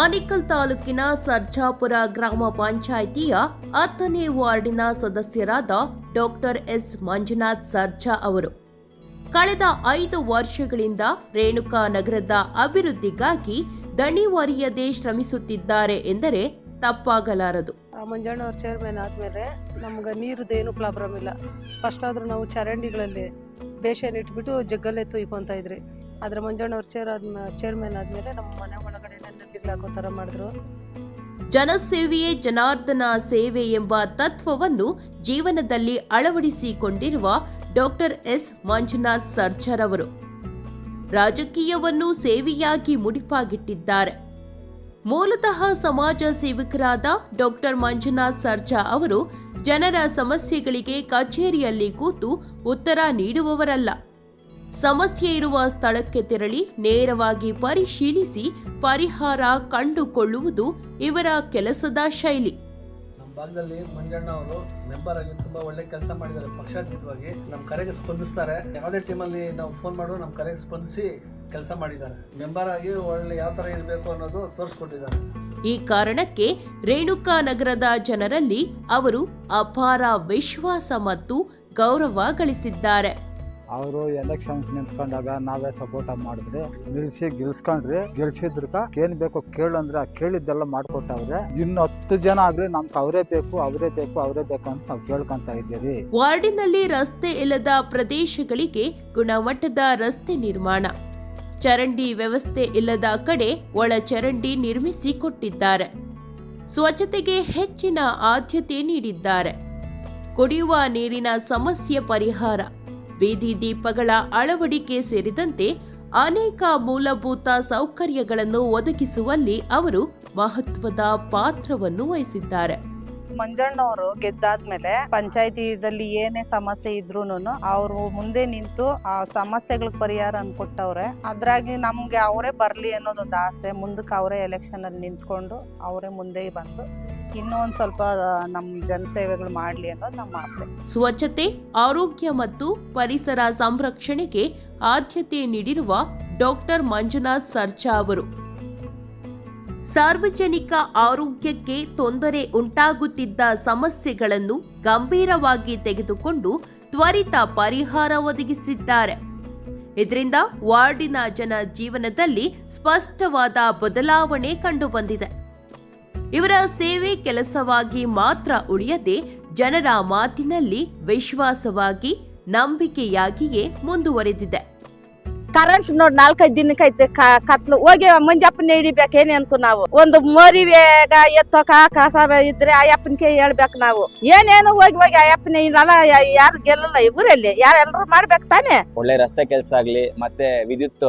ಆನೇಕಲ್ ತಾಲೂಕಿನ ಸರ್ಜಾಪುರ ಗ್ರಾಮ ಪಂಚಾಯಿತಿಯ ಹತ್ತನೇ ವಾರ್ಡಿನ ಸದಸ್ಯರಾದ ಡಾಕ್ಟರ್ ಎಸ್ ಮಂಜುನಾಥ್ ಸರ್ಜಾ ಅವರು. ಕಳೆದ ಐದು ವರ್ಷಗಳಿಂದ ರೇಣುಕಾ ನಗರದ ಅಭಿವೃದ್ಧಿಗಾಗಿ ದಣಿವರಿಯದೆ ಶ್ರಮಿಸುತ್ತಿದ್ದಾರೆ ಎಂದರೆ ತಪ್ಪಾಗಲಾರದು. ಮಂಜಣ್ಣ ಮಂಜಣ್ಣವ್ರ ಚೇರ್ಮನ್ ಆದಮೇಲೆ ನಮ್ಗೆ ನೀರದ್ದೇನು ಪ್ರಾಬ್ಲಮ್ ಇಲ್ಲ. ಫಸ್ಟ್ ಆದ್ರೂ ನಾವು ಚರಂಡಿಗಳಲ್ಲಿ ಬೇಷನ್ ಇಟ್ಬಿಟ್ಟು ಜಗ್ಗಲ್ಲೇ ತುಯ್ಕೊತಾ ಇದ್ರಿ. ಆದರೆ ಮಂಜಣ್ಣವ್ರ ಚೇರ್ ಆದ್ಮ ಚೇರ್ಮನ್ ಆದಮೇಲೆ ನಮ್ಮ ಮನೆ ಒಳಗಡೆ ಹಾಕೋ ಥರ ಮಾಡಿದ್ರು. ಜನಸೇವೆಯೇ ಜನಾರ್ದನ ಸೇವೆ ಎಂಬ ತತ್ವವನ್ನು ಜೀವನದಲ್ಲಿ ಅಳವಡಿಸಿಕೊಂಡಿರುವ ಡಾಕ್ಟರ್ ಎಸ್. ಮಂಜುನಾಥ್ ಸರ್ಜರ್ ಅವರು. ರಾಜಕೀಯವನ್ನು ಸೇವೆಯಾಗಿ ಮುಡಿಪಾಗಿಟ್ಟಿದ್ದಾರೆ. ಮೂಲತಃ ಸಮಾಜ ಸೇವಕರಾದ ಡಾಕ್ಟರ್ ಮಂಜುನಾಥ್ ಸರ್ಜಾ ಅವರು ಜನರ ಸಮಸ್ಯೆಗಳಿಗೆ ಕಚೇರಿಯಲ್ಲಿ ಕೂತು ಉತ್ತರ ನೀಡುವವರಲ್ಲ. ಸಮಸ್ಯೆ ಇರುವ ಸ್ಥಳಕ್ಕೆ ತೆರಳಿ ನೇರವಾಗಿ ಪರಿಶೀಲಿಸಿ ಪರಿಹಾರ ಕಂಡುಕೊಳ್ಳುವುದು ಇವರ ಕೆಲಸದ ಶೈಲಿ. ನಮ್ಮ ಭಾಗದಲ್ಲಿ ಮಂಜಣ್ಣ ಅವರು ಮೆಂಬರ್ ಆಗಿ ತುಂಬಾ ಒಳ್ಳೆ ಕೆಲಸ ಮಾಡಿದ್ದಾರೆ. ಪಕ್ಷಾತೀತವಾಗಿ ನಮ್ಮ ಕರೆಗೆ ಸ್ಪಂದಿಸ್ತಾರೆ. ಯಾವುದೇ ಟೀಮಲ್ಲಿ ನಾವು ಫೋನ್ ಮಾಡುವ ನಮ್ಮ ಕರೆಗೆ ಸ್ಪಂದಿಸಿ ಕೆಲಸ ಮಾಡಿದ್ದಾರೆ. ಮೆಂಬರ್ ಆಗಿ ಒಳ್ಳೆ ಯಾವ ತರ ಇರಬೇಕು ಅನ್ನೋದು ತೋರಿಸ್ಕೊಟ್ಟಿದ್ದಾರೆ. ಈ ಕಾರಣಕ್ಕೆ ರೇಣುಕಾ ನಗರದ ಜನರಲ್ಲಿ ಅವರು ಅಪಾರ ವಿಶ್ವಾಸ ಮತ್ತು ಗೌರವ ಗಳಿಸಿದ್ದಾರೆ. ಅವರು ಎಲೆಕ್ಷನ್ ನಿಂತ್ಕೊಂಡಾಗ ನಾವೇ ಸಪೋರ್ಟ್ ಮಾಡಿದ್ರೆ. ನಿಲ್ಸಿ, ಗೆಲ್ಸ್ಕೊಂಡ್ರಿ. ಗೆಲ್ಸಿದ್ರಕ ಏನ್ ಬೇಕೋ ಕೇಳು ಅಂದ್ರೆ ಕೇಳಿದ್ದೆಲ್ಲ ಮಾಡ್ಕೊಟ್ಟವ್ರೆ. ಇನ್ನು ಹತ್ತು ಜನ ಆಗ್ಲಿ ನಮ್ಗೆ ಅವರೇ ಬೇಕು ಅವರೇ ಬೇಕು ಅವರೇ ಬೇಕು ಅಂತ ನಾವು ಕೇಳ್ಕೊಂತ ಇದ್ದೀರಿ. ವಾರ್ಡಿನಲ್ಲಿ ರಸ್ತೆ ಇಲ್ಲದ ಪ್ರದೇಶಗಳಿಗೆ ಗುಣಮಟ್ಟದ ರಸ್ತೆ ನಿರ್ಮಾಣ. ಚರಂಡಿ ವ್ಯವಸ್ಥೆ ಇಲ್ಲದ ಕಡೆ ಒಳ ಚರಂಡಿ ನಿರ್ಮಿಸಿ ಕೊಟ್ಟಿದ್ದಾರೆ ಸ್ವಚ್ಛತೆಗೆ ಹೆಚ್ಚಿನ ಆದ್ಯತೆ ನೀಡಿದ್ದಾರೆ. ಕುಡಿಯುವ ನೀರಿನ ಸಮಸ್ಯೆ ಪರಿಹಾರ. ಬೀದಿ ದೀಪಗಳ ಅಳವಡಿಕೆ ಸೇರಿದಂತೆ ಅನೇಕ ಮೂಲಭೂತ ಸೌಕರ್ಯಗಳನ್ನು ಒದಗಿಸುವಲ್ಲಿ ಅವರು ಮಹತ್ವದ ಪಾತ್ರವನ್ನು ವಹಿಸಿದ್ದಾರೆ. ಮಂಜಣ್ಣವರು ಗೆದ್ದಾದ್ಮೇಲೆ ಪಂಚಾಯತಿದಲ್ಲಿ ಏನೇ ಸಮಸ್ಯೆ ಇದ್ರೂನು ಅವರು ಮುಂದೆ ನಿಂತು ಆ ಸಮಸ್ಯೆಗಳಿಗೆ ಪರಿಹಾರ ಅನ್ಕೊಟ್ಟವ್ರೆ. ಅದ್ರಾಗಿ ನಮ್ಗೆ ಅವರೇ ಬರ್ಲಿ ಅನ್ನೋದೊಂದು ಆಸೆ. ಮುಂದಕ್ಕೆ ಅವರೇ ಎಲೆಕ್ಷನ್ ಅಲ್ಲಿ ನಿಂತ್ಕೊಂಡು ಅವರೇ ಮುಂದೆ ಬಂದು ಇನ್ನೂ ಒಂದ್ ಸ್ವಲ್ಪ ನಮ್ಮ ಜನಸೇವೆಗಳು ಮಾಡ್ಲಿ ಅನ್ನೋದು ನಮ್ಮ ಆಸೆ. ಸ್ವಚ್ಛತೆ, ಆರೋಗ್ಯ ಮತ್ತು ಪರಿಸರ ಸಂರಕ್ಷಣೆಗೆ ಆದ್ಯತೆ ನೀಡಿರುವ ಡಾಕ್ಟರ್ ಮಂಜುನಾಥ್ ಸರ್ಜಾ ಅವರು. ಸಾರ್ವಜನಿಕ ಆರೋಗ್ಯಕ್ಕೆ ತೊಂದರೆ ಉಂಟಾಗುತ್ತಿದ್ದ ಸಮಸ್ಯೆಗಳನ್ನು ಗಂಭೀರವಾಗಿ ತೆಗೆದುಕೊಂಡು ತ್ವರಿತ ಪರಿಹಾರ ಒದಗಿಸಿದ್ದಾರೆ. ಇದರಿಂದ ವಾರ್ಡಿನ ಜನ ಜೀವನದಲ್ಲಿ ಸ್ಪಷ್ಟವಾದ ಬದಲಾವಣೆ ಕಂಡುಬಂದಿದೆ. ಇವರ ಸೇವೆ ಕೆಲಸವಾಗಿ ಮಾತ್ರ ಉಳಿಯದೆ ಜನರ ಮಾತಿನಲ್ಲಿ ವಿಶ್ವಾಸವಾಗಿ ನಂಬಿಕೆಯಾಗಿಯೇ ಮುಂದುವರೆದಿದೆ. ಕರೆಂಟ್ ನೋಡ್ ನಾಲ್ಕೈದು ದಿನಕ್ಕೆ ಐತೆ ಕತ್ಲು. ಹೋಗಿ ಮಂಜಪ್ಪನ ಹಿಡಿಬೇಕು ಏನೇ ಅನ್ಕೊ ನಾವು. ಒಂದು ಮರಿ ಬೇಗ ಎತ್ತೋಕ ಕಸ ಇದ್ರೆ ಅಯ್ಯಪ್ಪನ ಕೈ ಹೇಳ್ಬೇಕು ನಾವು. ಏನೇನು ಹೋಗಿ ಹೋಗಿ ಅಯ್ಯಪ್ಪನ ಇದೆಲ್ಲ ಯಾರು ಗೆಲ್ಲಲ್ಲ ಊರಲ್ಲಿ ಯಾರೆಲ್ಲರೂ ಮಾಡ್ಬೇಕು ತಾನೆ? ಒಳ್ಳೆ ರಸ್ತೆ ಕೆಲಸ ಆಗ್ಲಿ, ಮತ್ತೆ ವಿದ್ಯುತ್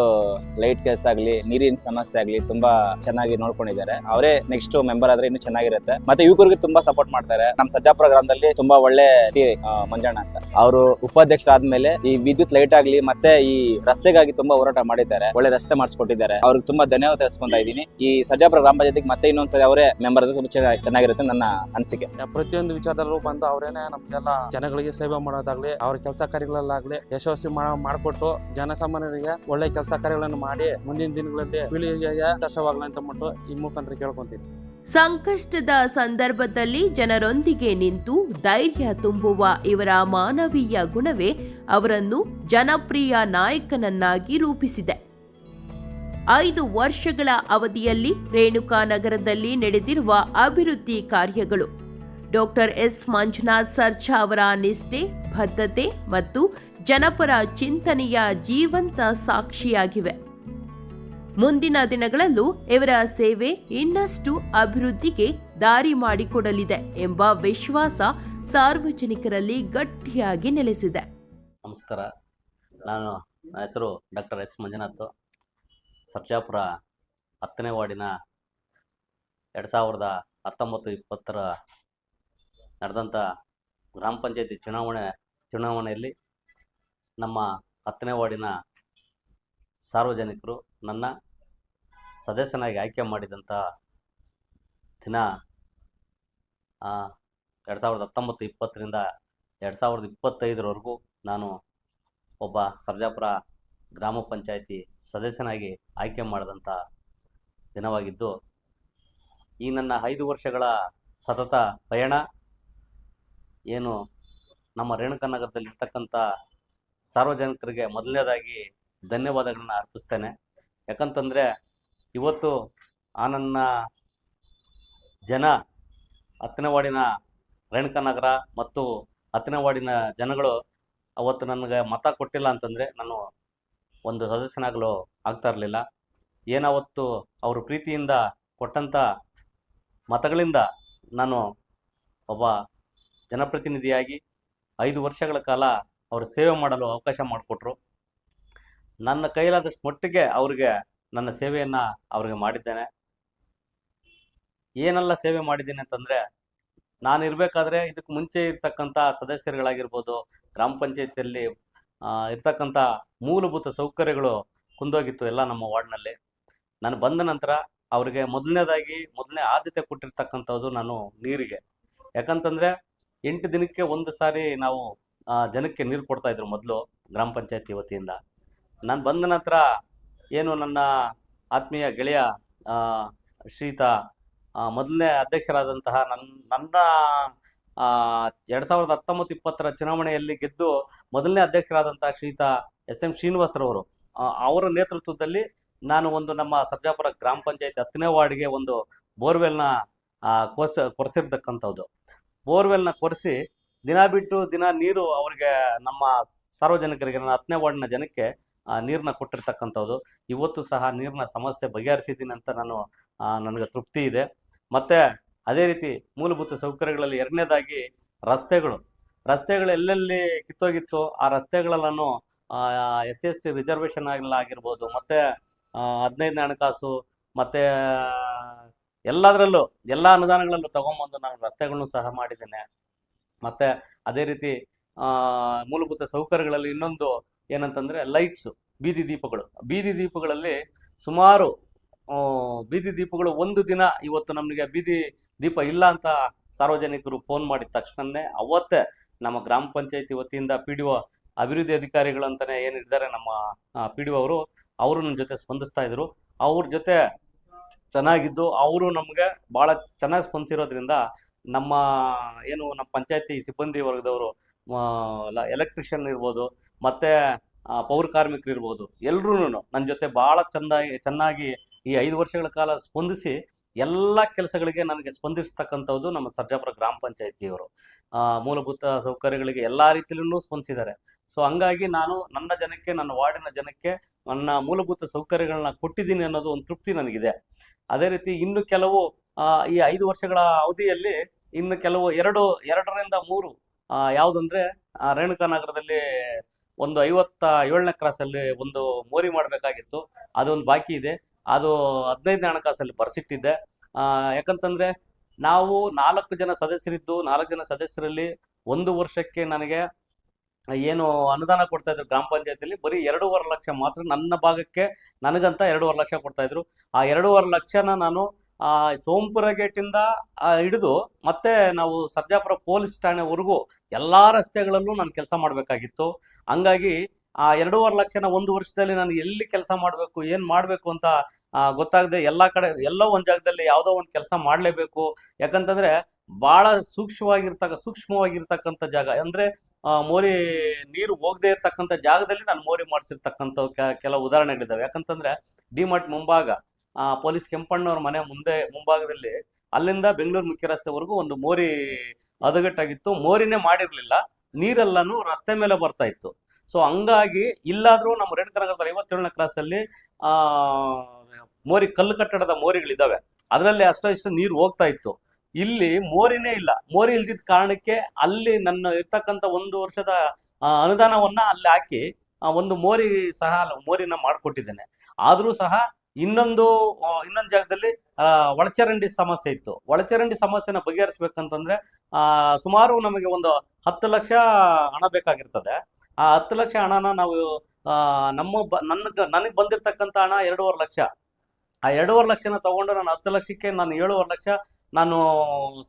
ಲೈಟ್ ಕೆಲಸ ಆಗ್ಲಿ, ನೀರಿನ ಸಮಸ್ಯೆ ಆಗ್ಲಿ ತುಂಬಾ ಚೆನ್ನಾಗಿ ನೋಡ್ಕೊಂಡಿದ್ದಾರೆ. ಅವರೇ ನೆಕ್ಸ್ಟ್ ಮೆಂಬರ್ ಆದ್ರೆ ಇನ್ನು ಚೆನ್ನಾಗಿರುತ್ತೆ. ಮತ್ತೆ ಯುವಕರಿಗೆ ತುಂಬಾ ಸಪೋರ್ಟ್ ಮಾಡ್ತಾರೆ. ನಮ್ಮ ಸಜ್ಜಾಪುರ ಗ್ರಾಮದಲ್ಲಿ ತುಂಬಾ ಒಳ್ಳೆ ಮಂಜಣ್ಣ ಅಂತ. ಅವರು ಉಪಾಧ್ಯಕ್ಷರಾದ್ಮೇಲೆ ಈ ವಿದ್ಯುತ್ ಲೈಟ್ ಆಗ್ಲಿ, ಮತ್ತೆ ಈ ರಸ್ತೆಗಾಗಿ ತುಂಬಾ ಹೋರಾಟ ಮಾಡಿದ್ದಾರೆ. ಒಳ್ಳೆ ರಸ್ತೆ ಮಾಡಿಸ್ಕೊಟ್ಟಿದ್ದಾರೆ. ಅವ್ರಿಗೆ ತುಂಬಾ ಧನ್ಯವಾದ ತಿಳಿಸ್ಕೊಂತ ಇದ್ದೀನಿ. ಈ ಸರ್ಜಾಪುರ ಗ್ರಾಮ ಪಂಚಾಯತಿಗೆ ಮತ್ತೆ ಇನ್ನೊಂದ್ಸರಿ ಅವರೇ ಮೆಂಬರ್ ಚೆನ್ನಾಗಿರುತ್ತೆ ನನ್ನ ಅನಿಸಿಕೆ. ಪ್ರತಿಯೊಂದು ವಿಚಾರದಲ್ಲೂ ಬಂದು ಅವರೇನೆ ನಮ್ಗೆಲ್ಲ ಜನಗಳಿಗೆ ಸೇವೆ ಮಾಡೋದಾಗ್ಲಿ, ಅವ್ರ ಕೆಲಸ ಕಾರ್ಯಗಳಲ್ಲಾಗ್ಲಿ ಯಶಸ್ವಿ ಮಾಡಿಕೊಟ್ಟು ಜನಸಾಮಾನ್ಯರಿಗೆ ಒಳ್ಳೆ ಕೆಲಸ ಕಾರ್ಯಗಳನ್ನು ಮಾಡಿ ಮುಂದಿನ ದಿನಗಳಲ್ಲಿ ಪೀಳಿಗೆಗೆ ದರ್ಶವಾಗ್ಲಿ ಅಂತ ಅಂದ್ಬಿಟ್ಟು ಈ ಮುಖಾಂತರ ಕೇಳ್ಕೊಂತೀನಿ. ಸಂಕಷ್ಟದ ಸಂದರ್ಭದಲ್ಲಿ ಜನರೊಂದಿಗೆ ನಿಂತು ಧೈರ್ಯ ತುಂಬುವ ಇವರ ಮಾನವೀಯ ಗುಣವೇ ಅವರನ್ನು ಜನಪ್ರಿಯ ನಾಯಕನನ್ನಾಗಿ ರೂಪಿಸಿದೆ. ಐದು ವರ್ಷಗಳ ಅವಧಿಯಲ್ಲಿ ರೇಣುಕಾ ನಗರದಲ್ಲಿ ನಡೆದಿರುವ ಅಭಿವೃದ್ಧಿ ಕಾರ್ಯಗಳು. Doctor S. ಮಂಜುನಾಥ್ ಸರ್ಜಾ ಅವರ ನಿಷ್ಠೆ ಬದ್ಧತೆ ಮತ್ತು ಜನಪರ ಚಿಂತನೆಯ ಜೀವಂತ ಸಾಕ್ಷಿಯಾಗಿವೆ. ಮುಂದಿನ ದಿನಗಳಲ್ಲೂ ಇವರ ಸೇವೆ ಇನ್ನಷ್ಟು ಅಭಿವೃದ್ಧಿಗೆ ದಾರಿ ಮಾಡಿಕೊಡಲಿದೆ ಎಂಬ ವಿಶ್ವಾಸ ಸಾರ್ವಜನಿಕರಲ್ಲಿ ಗಟ್ಟಿಯಾಗಿ ನೆಲೆಸಿದೆ. ನಮಸ್ಕಾರ. ನಾನು ನನ್ನ ಹೆಸರು ಡಾಕ್ಟರ್ ಎಸ್ ಮಂಜುನಾಥ್. ಸರ್ಜಾಪುರ ಹತ್ತನೇ ವಾರ್ಡಿನ ಎರಡು ಸಾವಿರದ ಹತ್ತೊಂಬತ್ತು ಇಪ್ಪತ್ತರ ನಡೆದಂಥ ಗ್ರಾಮ ಪಂಚಾಯತಿ ಚುನಾವಣೆ, ಚುನಾವಣೆಯಲ್ಲಿ ನಮ್ಮ ಹತ್ತನೇ ವಾರ್ಡಿನ ಸಾರ್ವಜನಿಕರು ನನ್ನ ಸದಸ್ಯನಾಗಿ ಆಯ್ಕೆ ಮಾಡಿದಂಥ ದಿನ ಎರಡು ಸಾವಿರದ ಹತ್ತೊಂಬತ್ತು ಇಪ್ಪತ್ತರಿಂದ ಎರಡು ಸಾವಿರದ ಇಪ್ಪತ್ತೈದರವರೆಗೂ ನಾನು ಒಬ್ಬ ಸರ್ಜಾಪುರ ಗ್ರಾಮ ಪಂಚಾಯಿತಿ ಸದಸ್ಯನಾಗಿ ಆಯ್ಕೆ ಮಾಡಿದಂಥ ದಿನವಾಗಿದ್ದು, ಈ ನನ್ನ ಐದು ವರ್ಷಗಳ ಸತತ ಪಯಣ, ಏನು ನಮ್ಮ ರೇಣುಕಾನಗರದಲ್ಲಿರ್ತಕ್ಕಂಥ ಸಾರ್ವಜನಿಕರಿಗೆ ಮೊದಲನೇದಾಗಿ ಧನ್ಯವಾದಗಳನ್ನ ಅರ್ಪಿಸ್ತೇನೆ. ಯಾಕಂತಂದರೆ ಇವತ್ತು ಆನನ್ನ ನನ್ನ ಜನ ಹತ್ತನೇವಾಡಿನ ರೇಣುಕ ನಗರ ಮತ್ತು ಹತ್ತನೇವಾಡಿನ ಜನಗಳು ಅವತ್ತು ನನಗೆ ಮತ ಕೊಟ್ಟಿಲ್ಲ ಅಂತಂದರೆ ನಾನು ಒಂದು ಸದಸ್ಯನಾಗಲು ಆಗ್ತಾ ಇರಲಿಲ್ಲ. ಏನಾವತ್ತು ಅವರು ಪ್ರೀತಿಯಿಂದ ಕೊಟ್ಟಂಥ ಮತಗಳಿಂದ ನಾನು ಒಬ್ಬ ಜನಪ್ರತಿನಿಧಿಯಾಗಿ ಐದು ವರ್ಷಗಳ ಕಾಲ ಅವರು ಸೇವೆ ಮಾಡಲು ಅವಕಾಶ ಮಾಡಿಕೊಟ್ರು. ನನ್ನ ಕೈಲಾದಷ್ಟು ಮಟ್ಟಿಗೆ ಅವ್ರಿಗೆ ನನ್ನ ಸೇವೆಯನ್ನು ಅವ್ರಿಗೆ ಮಾಡಿದ್ದೇನೆ. ಏನೆಲ್ಲ ಸೇವೆ ಮಾಡಿದ್ದೀನಿ ಅಂತಂದ್ರೆ, ನಾನು ಇರಬೇಕಾದ್ರೆ ಇದಕ್ಕೆ ಮುಂಚೆ ಇರ್ತಕ್ಕಂಥ ಸದಸ್ಯರುಗಳಾಗಿರ್ಬೋದು, ಗ್ರಾಮ ಪಂಚಾಯತಿಯಲ್ಲಿ ಇರ್ತಕ್ಕಂಥ ಮೂಲಭೂತ ಸೌಕರ್ಯಗಳು ಕುಂದೋಗಿತ್ತು ಎಲ್ಲ ನಮ್ಮ ವಾರ್ಡ್ನಲ್ಲಿ. ನಾನು ಬಂದ ನಂತರ ಅವರಿಗೆ ಮೊದಲನೇದಾಗಿ, ಮೊದಲನೇ ಆದ್ಯತೆ ಕೊಟ್ಟಿರ್ತಕ್ಕಂಥದ್ದು ನಾನು ನೀರಿಗೆ. ಯಾಕಂತಂದರೆ, ಎಂಟು ದಿನಕ್ಕೆ ಒಂದು ಸಾರಿ ನಾವು ಜನಕ್ಕೆ ನೀರು ಕೊಡ್ತಾ ಇದ್ರು ಮೊದಲು ಗ್ರಾಮ ಪಂಚಾಯತಿ ವತಿಯಿಂದ. ನಾನು ಬಂದ ನಂತರ ಏನು ನನ್ನ ಆತ್ಮೀಯ ಗೆಳೆಯ ಶ್ರೀತ ಮೊದಲನೇ ಅಧ್ಯಕ್ಷರಾದಂತಹ ನನ್ನ ನನ್ನ ಎರಡು ಸಾವಿರದ ಹತ್ತೊಂಬತ್ತು ಇಪ್ಪತ್ತರ ಚುನಾವಣೆಯಲ್ಲಿ ಗೆದ್ದು ಮೊದಲನೇ ಅಧ್ಯಕ್ಷರಾದಂತಹ ಶ್ರೀತ ಎಸ್ ಎಂ ಶ್ರೀನಿವಾಸರವರು ರವರು ಅವರ ನೇತೃತ್ವದಲ್ಲಿ ನಾನು ಒಂದು ನಮ್ಮ ಸರ್ಜಾಪುರ ಗ್ರಾಮ ಪಂಚಾಯತ್ ಹತ್ತನೇ ವಾರ್ಡ್ಗೆ ಒಂದು ಬೋರ್ವೆಲ್ನ ಕೊರ್ಸ, ಕೊರೆಸಿರ್ತಕ್ಕಂಥದ್ದು. ಬೋರ್ವೆಲ್ನ ಕೊರೆಸಿ ದಿನ ಬಿಟ್ಟು ದಿನ ನೀರು ಅವರಿಗೆ ನಮ್ಮ ಸಾರ್ವಜನಿಕರಿಗೆ, ನನ್ನ ಹತ್ತನೇ ವಾರ್ಡ್ನ ಜನಕ್ಕೆ ನೀರನ್ನ ಕೊಟ್ಟಿರ್ತಕ್ಕಂಥದ್ದು ಇವತ್ತು ಸಹ ನೀರಿನ ಸಮಸ್ಯೆ ಬಗೆಹರಿಸಿದ್ದೀನಿ ಅಂತ ನಾನು ನನಗೆ ತೃಪ್ತಿ ಇದೆ. ಮತ್ತು ಅದೇ ರೀತಿ ಮೂಲಭೂತ ಸೌಕರ್ಯಗಳಲ್ಲಿ ಎರಡನೇದಾಗಿ ರಸ್ತೆಗಳು. ರಸ್ತೆಗಳು ಎಲ್ಲೆಲ್ಲಿ ಕಿತ್ತೋಗಿತ್ತು ಆ ರಸ್ತೆಗಳಲ್ಲೂ ಎಸ್ ಎಸ್ ಟಿ ರಿಸರ್ವೇಷನ್ ಆಗಿರ್ಬೋದು, ಮತ್ತು ಹದಿನೈದನೇ ಹಣಕಾಸು, ಮತ್ತು, ಎಲ್ಲದರಲ್ಲೂ ಎಲ್ಲ ಅನುದಾನಗಳಲ್ಲೂ ತೊಗೊಂಬಂದು ನಾನು ರಸ್ತೆಗಳನ್ನು ಸಹ ಮಾಡಿದ್ದೇನೆ. ಮತ್ತು ಅದೇ ರೀತಿ ಮೂಲಭೂತ ಸೌಕರ್ಯಗಳಲ್ಲಿ ಇನ್ನೊಂದು ಏನಂತಂದರೆ ಲೈಟ್ಸು, ಬೀದಿ ದೀಪಗಳು. ಬೀದಿ ದೀಪಗಳಲ್ಲಿ ಸುಮಾರು ಬೀದಿ ದೀಪಗಳು ಒಂದು ದಿನ ಇವತ್ತು ನಮಗೆ ಬೀದಿ ದೀಪ ಇಲ್ಲ ಅಂತ ಸಾರ್ವಜನಿಕರು ಫೋನ್ ಮಾಡಿದ ತಕ್ಷಣನೇ ಅವತ್ತೇ ನಮ್ಮ ಗ್ರಾಮ ಪಂಚಾಯತಿ ವತಿಯಿಂದ ಪಿ ಡಿ ಒ ಅಭಿವೃದ್ಧಿ ಅಧಿಕಾರಿಗಳು ಅಂತಲೇ ಏನಿದ್ದಾರೆ ನಮ್ಮ ಪಿ ಡಿ ಒ ಅವರು ಅವರು ನನ್ನ ಜೊತೆ ಸ್ಪಂದಿಸ್ತಾ ಇದ್ರು. ಅವ್ರ ಜೊತೆ ಚೆನ್ನಾಗಿದ್ದು, ಅವರು ನಮಗೆ ಭಾಳ ಚೆನ್ನಾಗಿ ಸ್ಪಂದಿಸಿರೋದ್ರಿಂದ ನಮ್ಮ, ಏನು ನಮ್ಮ ಪಂಚಾಯತಿ ಸಿಬ್ಬಂದಿ ವರ್ಗದವರು ಎಲೆಕ್ಟ್ರಿಷಿಯನ್ ಇರ್ಬೋದು ಮತ್ತು ಪೌರ ಕಾರ್ಮಿಕರು ಇರ್ಬೋದು ಎಲ್ಲರೂ ನನ್ನ ಜೊತೆ ಭಾಳ ಚೆಂದಾಗಿ ಚೆನ್ನಾಗಿ ಈ ಐದು ವರ್ಷಗಳ ಕಾಲ ಸ್ಪಂದಿಸಿ ಎಲ್ಲ ಕೆಲಸಗಳಿಗೆ ನನಗೆ ಸ್ಪಂದಿಸ್ತಕ್ಕಂಥದ್ದು ನಮ್ಮ ಸರ್ಜಾಪುರ ಗ್ರಾಮ ಪಂಚಾಯತಿಯವರು. ಮೂಲಭೂತ ಸೌಕರ್ಯಗಳಿಗೆ ಎಲ್ಲ ರೀತಿಯಲ್ಲೂ ಸ್ಪಂದಿಸಿದ್ದಾರೆ. ಸೊ, ಹಂಗಾಗಿ ನಾನು ನನ್ನ ಜನಕ್ಕೆ, ನನ್ನ ವಾರ್ಡಿನ ಜನಕ್ಕೆ ನನ್ನ ಮೂಲಭೂತ ಸೌಕರ್ಯಗಳನ್ನ ಕೊಟ್ಟಿದ್ದೀನಿ ಅನ್ನೋದು ಒಂದು ತೃಪ್ತಿ ನನಗಿದೆ. ಅದೇ ರೀತಿ ಇನ್ನು ಕೆಲವು ಈ ಐದು ವರ್ಷಗಳ ಅವಧಿಯಲ್ಲಿ ಇನ್ನು ಕೆಲವು ಎರಡು, ಎರಡರಿಂದ ಮೂರು ಯಾವುದಂದ್ರೆ ರೇಣುಕಾನಗರದಲ್ಲಿ ರೇಣುಕಾ ನಗರದಲ್ಲಿ ಒಂದು ಐವತ್ತ ಏಳನೇ ಕ್ರಾಸಲ್ಲಿ ಒಂದು ಮೋರಿ ಮಾಡಬೇಕಾಗಿತ್ತು. ಅದೊಂದು ಬಾಕಿ ಇದೆ. ಅದು ಹದಿನೈದನೇ ಹಣಕಾಸಲ್ಲಿ ಬರೆಸಿಟ್ಟಿದ್ದೆ. ಯಾಕಂತಂದರೆ ನಾವು ನಾಲ್ಕು ಜನ ಸದಸ್ಯರಿದ್ದು, ನಾಲ್ಕು ಜನ ಸದಸ್ಯರಲ್ಲಿ ಒಂದು ವರ್ಷಕ್ಕೆ ನನಗೆ ಏನು ಅನುದಾನ ಕೊಡ್ತಾ ಇದ್ರು ಗ್ರಾಮ ಪಂಚಾಯತಿಯಲ್ಲಿ ಬರೀ ಎರಡೂವರೆ ಲಕ್ಷ ಮಾತ್ರ ನನ್ನ ಭಾಗಕ್ಕೆ ನನಗಂತ ಎರಡೂವರೆ ಲಕ್ಷ ಕೊಡ್ತಾ ಇದ್ರು. ಆ ಎರಡೂವರೆ ಲಕ್ಷನ ನಾನು ಸೋಂಪುರ ಗೇಟಿಂದ ಆ, ಹಿಡಿದು ಮತ್ತೆ ನಾವು ಸರ್ಜಾಪುರ ಪೊಲೀಸ್ ಠಾಣೆವರೆಗೂ ಎಲ್ಲಾ ರಸ್ತೆಗಳಲ್ಲೂ ನಾನು ಕೆಲಸ ಮಾಡಬೇಕಾಗಿತ್ತು. ಹಂಗಾಗಿ ಆ ಎರಡೂವರೆ ಲಕ್ಷನ ಒಂದು ವರ್ಷದಲ್ಲಿ ನಾನು ಎಲ್ಲಿ ಕೆಲಸ ಮಾಡಬೇಕು ಏನು ಮಾಡಬೇಕು ಅಂತ ಆ, ಗೊತ್ತಾಗದೆ ಎಲ್ಲ ಕಡೆ ಎಲ್ಲೋ ಒಂದು ಜಾಗದಲ್ಲಿ ಯಾವುದೋ ಒಂದು ಕೆಲಸ ಮಾಡಲೇಬೇಕು. ಯಾಕಂತಂದ್ರೆ ಬಹಳ ಸೂಕ್ಷ್ಮವಾಗಿರ್ತಕ್ಕ ಸೂಕ್ಷ್ಮವಾಗಿರ್ತಕ್ಕಂಥ ಜಾಗ. ಅಂದ್ರೆ ಆ, ಮೋರಿ ನೀರು ಹೋಗದೆ ಇರ್ತಕ್ಕಂಥ ಜಾಗದಲ್ಲಿ ನಾನು ಮೋರಿ ಮಾಡಿಸಿರ್ತಕ್ಕಂಥ ಕೆಲವು ಉದಾಹರಣೆಗಳಿದ್ದಾವೆ ಯಾಕಂತಂದ್ರೆ ಡಿಮಾರ್ಟ್ ಮುಂಭಾಗ ಆ, ಪೊಲೀಸ್ ಕೆಂಪಣ್ಣವ್ರ ಮನೆ ಮುಂದೆ ಮುಂಭಾಗದಲ್ಲಿ ಅಲ್ಲಿಂದ ಬೆಂಗಳೂರು ಮುಖ್ಯ ರಸ್ತೆವರೆಗೂ ಒಂದು ಮೋರಿ ಹದಗಟ್ಟಾಗಿತ್ತು. ಮೋರಿನೇ ಮಾಡಿರ್ಲಿಲ್ಲ. ನೀರೆಲ್ಲಾನು ರಸ್ತೆ ಮೇಲೆ ಬರ್ತಾ ಇತ್ತು. ಸೊ ಹಂಗಾಗಿ ಇಲ್ಲಾದ್ರೂ ನಮ್ಮ ರೇಣುಕ ನಗರದ ಐವತ್ತೇಳನೇ ಕ್ರಾಸಲ್ಲಿ ಆ ಮೋರಿ ಕಲ್ಲು ಕಟ್ಟಡದ ಮೋರಿಗಳಿದ್ದಾವೆ ಅದರಲ್ಲಿ ಅಷ್ಟೋ ಇಷ್ಟು ನೀರು ಹೋಗ್ತಾ ಇತ್ತು. ಇಲ್ಲಿ ಮೋರಿನೇ ಇಲ್ಲ. ಮೋರಿ ಇಲ್ದಿದ್ದ ಕಾರಣಕ್ಕೆ ಅಲ್ಲಿ ನನ್ನ ಇರ್ತಕ್ಕಂಥ ಒಂದು ವರ್ಷದ ಅನುದಾನವನ್ನ ಅಲ್ಲಿ ಹಾಕಿ ಒಂದು ಮೋರಿ ಸಹ ಮೋರಿನ ಮಾಡಿಕೊಟ್ಟಿದ್ದೇನೆ. ಆದರೂ ಸಹ ಇನ್ನೊಂದು ಇನ್ನೊಂದು ಜಾಗದಲ್ಲಿ ಒಳಚರಂಡಿ ಸಮಸ್ಯೆ ಇತ್ತು. ಒಳಚರಂಡಿ ಸಮಸ್ಯೆನ ಬಗೆಹರಿಸ್ಬೇಕಂತಂದ್ರೆ ಸುಮಾರು ನಮಗೆ ಒಂದು ಹತ್ತು ಲಕ್ಷ ಹಣ ಬೇಕಾಗಿರ್ತದೆ. ಆ ಹತ್ತು ಲಕ್ಷ ಹಣನ ನಾವು ನಮ್ಮ ಬ, ನನ್ನ, ನನಗೆ ಬಂದಿರತಕ್ಕಂಥ ಹಣ ಎರಡೂವರೆ ಲಕ್ಷ. ಆ ಎರಡೂವರೆ ಲಕ್ಷನ ತಗೊಂಡು ನಾನು ಹತ್ತು ಲಕ್ಷಕ್ಕೆ ನಾನು ಏಳುವರೆ ಲಕ್ಷ ನಾನು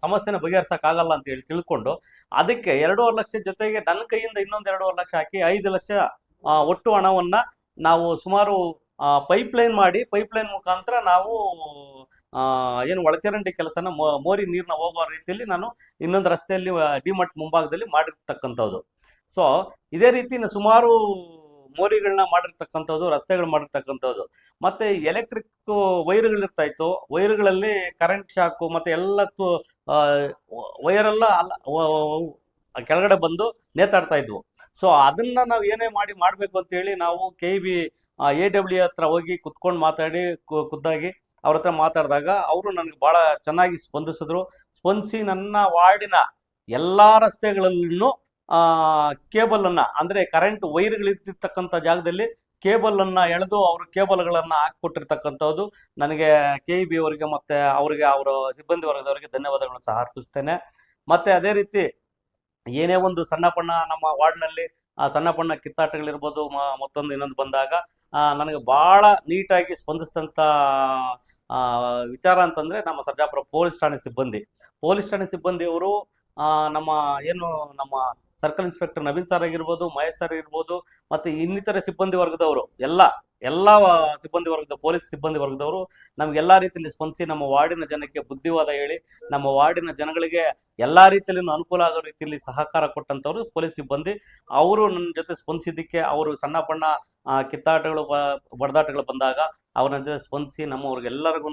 ಸಮಸ್ಯೆನ ಬಗೆಹರಿಸೋಕ್ಕಾಗಲ್ಲ ಅಂತ ಹೇಳಿ ತಿಳ್ಕೊಂಡು, ಅದಕ್ಕೆ ಎರಡೂವರೆ ಲಕ್ಷ ಜೊತೆಗೆ ನನ್ನ ಕೈಯಿಂದ ಇನ್ನೊಂದು ಎರಡೂವರೆ ಲಕ್ಷ ಹಾಕಿ ಐದು ಲಕ್ಷ ಒಟ್ಟು ಹಣವನ್ನ ನಾವು ಸುಮಾರು ಪೈಪ್ ಲೈನ್ ಮಾಡಿ ಪೈಪ್ ಲೈನ್ ಮುಖಾಂತರ ನಾವು ಏನು ಒಳಚರಂಡಿ ಕೆಲಸನ ಮೋರಿ ನೀರನ್ನ ಹೋಗೋ ರೀತಿಯಲ್ಲಿ ನಾನು ಇನ್ನೊಂದು ರಸ್ತೆಯಲ್ಲಿ ಡಿಮಟ್ ಮುಂಭಾಗದಲ್ಲಿ ಮಾಡಿರ್ತಕ್ಕಂಥದ್ದು. ಸೊ ಇದೇ ರೀತಿ ಸುಮಾರು ಮೋರಿಗಳನ್ನ ಮಾಡಿರ್ತಕ್ಕಂಥದ್ದು, ರಸ್ತೆಗಳು ಮಾಡಿರ್ತಕ್ಕಂಥದ್ದು. ಮತ್ತೆ ಎಲೆಕ್ಟ್ರಿಕ್ ವೈರ್ಗಳಿರ್ತಾ ಇತ್ತು ವೈರ್ಗಳಲ್ಲಿ ಕರೆಂಟ್ ಶಾಕು ಮತ್ತೆ ಎಲ್ಲ ವೈರೆಲ್ಲ ಅಲ್ಲ ಕೆಳಗಡೆ ಬಂದು ನೇತಾಡ್ತಾ ಇದ್ವು. ಸೊ ಅದನ್ನ ನಾವು ಏನೇ ಮಾಡಿ ಮಾಡಬೇಕು ಅಂತೇಳಿ ನಾವು ಕೆ ಬಿ ಎ ಡಬ್ಲ್ಯೂ ಹತ್ರ ಹೋಗಿ ಕುತ್ಕೊಂಡು ಮಾತಾಡಿ ಖುದ್ದಾಗಿ ಅವ್ರ ಹತ್ರ ಮಾತಾಡಿದಾಗ ಅವರು ನನಗೆ ಭಾಳ ಚೆನ್ನಾಗಿ ಸ್ಪಂದಿಸಿದ್ರು. ಸ್ಪಂದಿಸಿ ನನ್ನ ವಾರ್ಡಿನ ಎಲ್ಲ ರಸ್ತೆಗಳಲ್ಲೂ ಆ ಕೇಬಲ್ ಅನ್ನ ಅಂದ್ರೆ ಕರೆಂಟ್ ವೈರ್ಗಳಿರ್ತಕ್ಕಂಥ ಜಾಗದಲ್ಲಿ ಕೇಬಲ್ ಅನ್ನ ಎಳೆದು ಅವರು ಕೇಬಲ್ಗಳನ್ನು ಹಾಕಿಕೊಟ್ಟಿರ್ತಕ್ಕಂಥದ್ದು ನನಗೆ ಕೆ ಇ ಬಿ ಅವರಿಗೆ ಮತ್ತೆ ಅವರಿಗೆ ಅವರ ಸಿಬ್ಬಂದಿ ವರ್ಗದವರಿಗೆ ಧನ್ಯವಾದಗಳನ್ನು ಸಹ ಅರ್ಪಿಸ್ತೇನೆ. ಮತ್ತೆ ಅದೇ ರೀತಿ ಏನೇ ಒಂದು ಸಣ್ಣ ಪಣ್ಣ ನಮ್ಮ ವಾರ್ಡ್ನಲ್ಲಿ, ಆ ಸಣ್ಣ ಪಣ್ಣ ಕಿತ್ತಾಟಗಳಿರ್ಬೋದು ಮತ್ತೊಂದು ಇನ್ನೊಂದು ಬಂದಾಗ ನನಗೆ ಬಹಳ ನೀಟಾಗಿ ಸ್ಪಂದಿಸಿದಂಥ ವಿಚಾರ ಅಂತಂದ್ರೆ ನಮ್ಮ ಸರ್ಜಾಪುರ ಪೊಲೀಸ್ ಠಾಣೆ ಸಿಬ್ಬಂದಿ. ಪೊಲೀಸ್ ಠಾಣೆ ಸಿಬ್ಬಂದಿಯವರು ನಮ್ಮ ಏನು ನಮ್ಮ ಸರ್ಕಲ್ ಇನ್ಸ್ಪೆಕ್ಟರ್ ನವೀನ್ ಸರ್ ಆಗಿರ್ಬೋದು, ಮಹೇಶ್ ಸರ್ ಇರ್ಬೋದು ಮತ್ತೆ ಇನ್ನಿತರ ಸಿಬ್ಬಂದಿ ವರ್ಗದವರು, ಎಲ್ಲ ಎಲ್ಲ ಸಿಬ್ಬಂದಿ ವರ್ಗದ ಪೊಲೀಸ್ ಸಿಬ್ಬಂದಿ ವರ್ಗದವರು, ನಮ್ಗೆ ಎಲ್ಲ ರೀತಿಯಲ್ಲಿ ಸ್ಪಂದಿಸಿ ನಮ್ಮ ವಾರ್ಡಿನ ಜನಕ್ಕೆ ಬುದ್ಧಿವಾದ ಹೇಳಿ, ನಮ್ಮ ವಾರ್ಡಿನ ಜನಗಳಿಗೆ ಎಲ್ಲಾ ರೀತಿಯಲ್ಲಿ ಅನುಕೂಲ ಆಗೋ ರೀತಿಯಲ್ಲಿ ಸಹಕಾರ ಕೊಟ್ಟಂತವ್ರು ಪೊಲೀಸ್ ಸಿಬ್ಬಂದಿ. ಅವರು ನನ್ನ ಜೊತೆ ಸ್ಪಂದಿಸಿದ್ದಕ್ಕೆ, ಅವರು ಸಣ್ಣ ಪಣ್ಣ ಕಿತ್ತಾಟಗಳು ಬಡದಾಟಗಳು ಬಂದಾಗ ಅವ್ರನ್ನ ಜೊತೆ ಸ್ಪಂದಿಸಿ ನಮ್ಮವ್ರಿಗೆಲ್ಲರಿಗೂ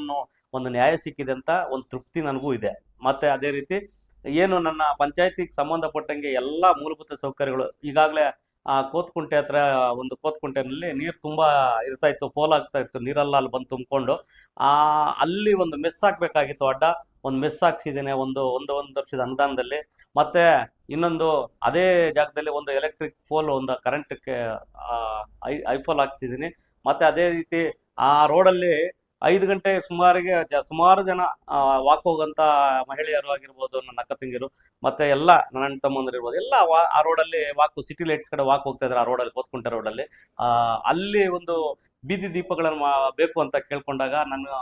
ಒಂದು ನ್ಯಾಯ ಸಿಕ್ಕಿದೆ ಅಂತ ಒಂದು ತೃಪ್ತಿ ನನಗೂ ಇದೆ. ಮತ್ತೆ ಅದೇ ರೀತಿ ಏನು ನನ್ನ ಪಂಚಾಯತಿಗೆ ಸಂಬಂಧಪಟ್ಟಂಗೆ ಎಲ್ಲ ಮೂಲಭೂತ ಸೌಕರ್ಯಗಳು, ಈಗಾಗಲೇ ಆ ಕೋತ್ಕುಂಟೆ ಹತ್ರ ಒಂದು ಕೋತ್ಕುಂಟೆನಲ್ಲಿ ನೀರು ತುಂಬ ಇರ್ತಾ ಇತ್ತು, ಫೋಲ್ ಆಗ್ತಾ ಇತ್ತು, ನೀರೆಲ್ಲ ಅಲ್ಲಿ ಬಂದು ತುಂಬಿಕೊಂಡು. ಆ, ಅಲ್ಲಿ ಒಂದು ಮೆಸ್ ಹಾಕ್ಬೇಕಾಗಿತ್ತು, ಅಡ್ಡ ಒಂದು ಮೆಸ್ ಹಾಕ್ಸಿದ್ದೀನಿ ಒಂದು ಒಂದು ಒಂದು ವರ್ಷದ ಅನುದಾನದಲ್ಲಿ. ಮತ್ತೆ ಇನ್ನೊಂದು ಅದೇ ಜಾಗದಲ್ಲಿ ಒಂದು ಎಲೆಕ್ಟ್ರಿಕ್ ಫೋಲ್, ಒಂದು ಕರೆಂಟ್ಗೆ ಐ, ಐಫೋಲ್ ಹಾಕ್ಸಿದ್ದೀನಿ. ಮತ್ತೆ ಅದೇ ರೀತಿ ಆ ರೋಡಲ್ಲಿ ಐದು ಗಂಟೆ ಸುಮಾರಿಗೆ ಜ, ಸುಮಾರು ಜನ ವಾಕ್ ಹೋಗಂತ ಮಹಿಳೆಯರು ಆಗಿರ್ಬೋದು, ನನ್ನ ಅಕ್ಕ ತಂಗಿರು ಮತ್ತೆ ಎಲ್ಲ ನನ್ನ ಅಣ್ಣ ತಮ್ಮಂದಿರು ಇರ್ಬೋದು, ಎಲ್ಲ ವಾ- ಆ ರೋಡಲ್ಲಿ ವಾಕ್ ಸಿಟಿ ಲೈಟ್ಸ್ ಕಡೆ ವಾಕ್ ಹೋಗ್ತಾ ಇದ್ದಾರೆ ಆ ರೋಡಲ್ಲಿ ಕೋತ್ಕುಂಟೆ ರೋಡಲ್ಲಿ ಅಲ್ಲಿ. ಒಂದು ಬೀದಿ ದೀಪಗಳನ್ನು ಬೇಕು ಅಂತ ಕೇಳ್ಕೊಂಡಾಗ ನಾನು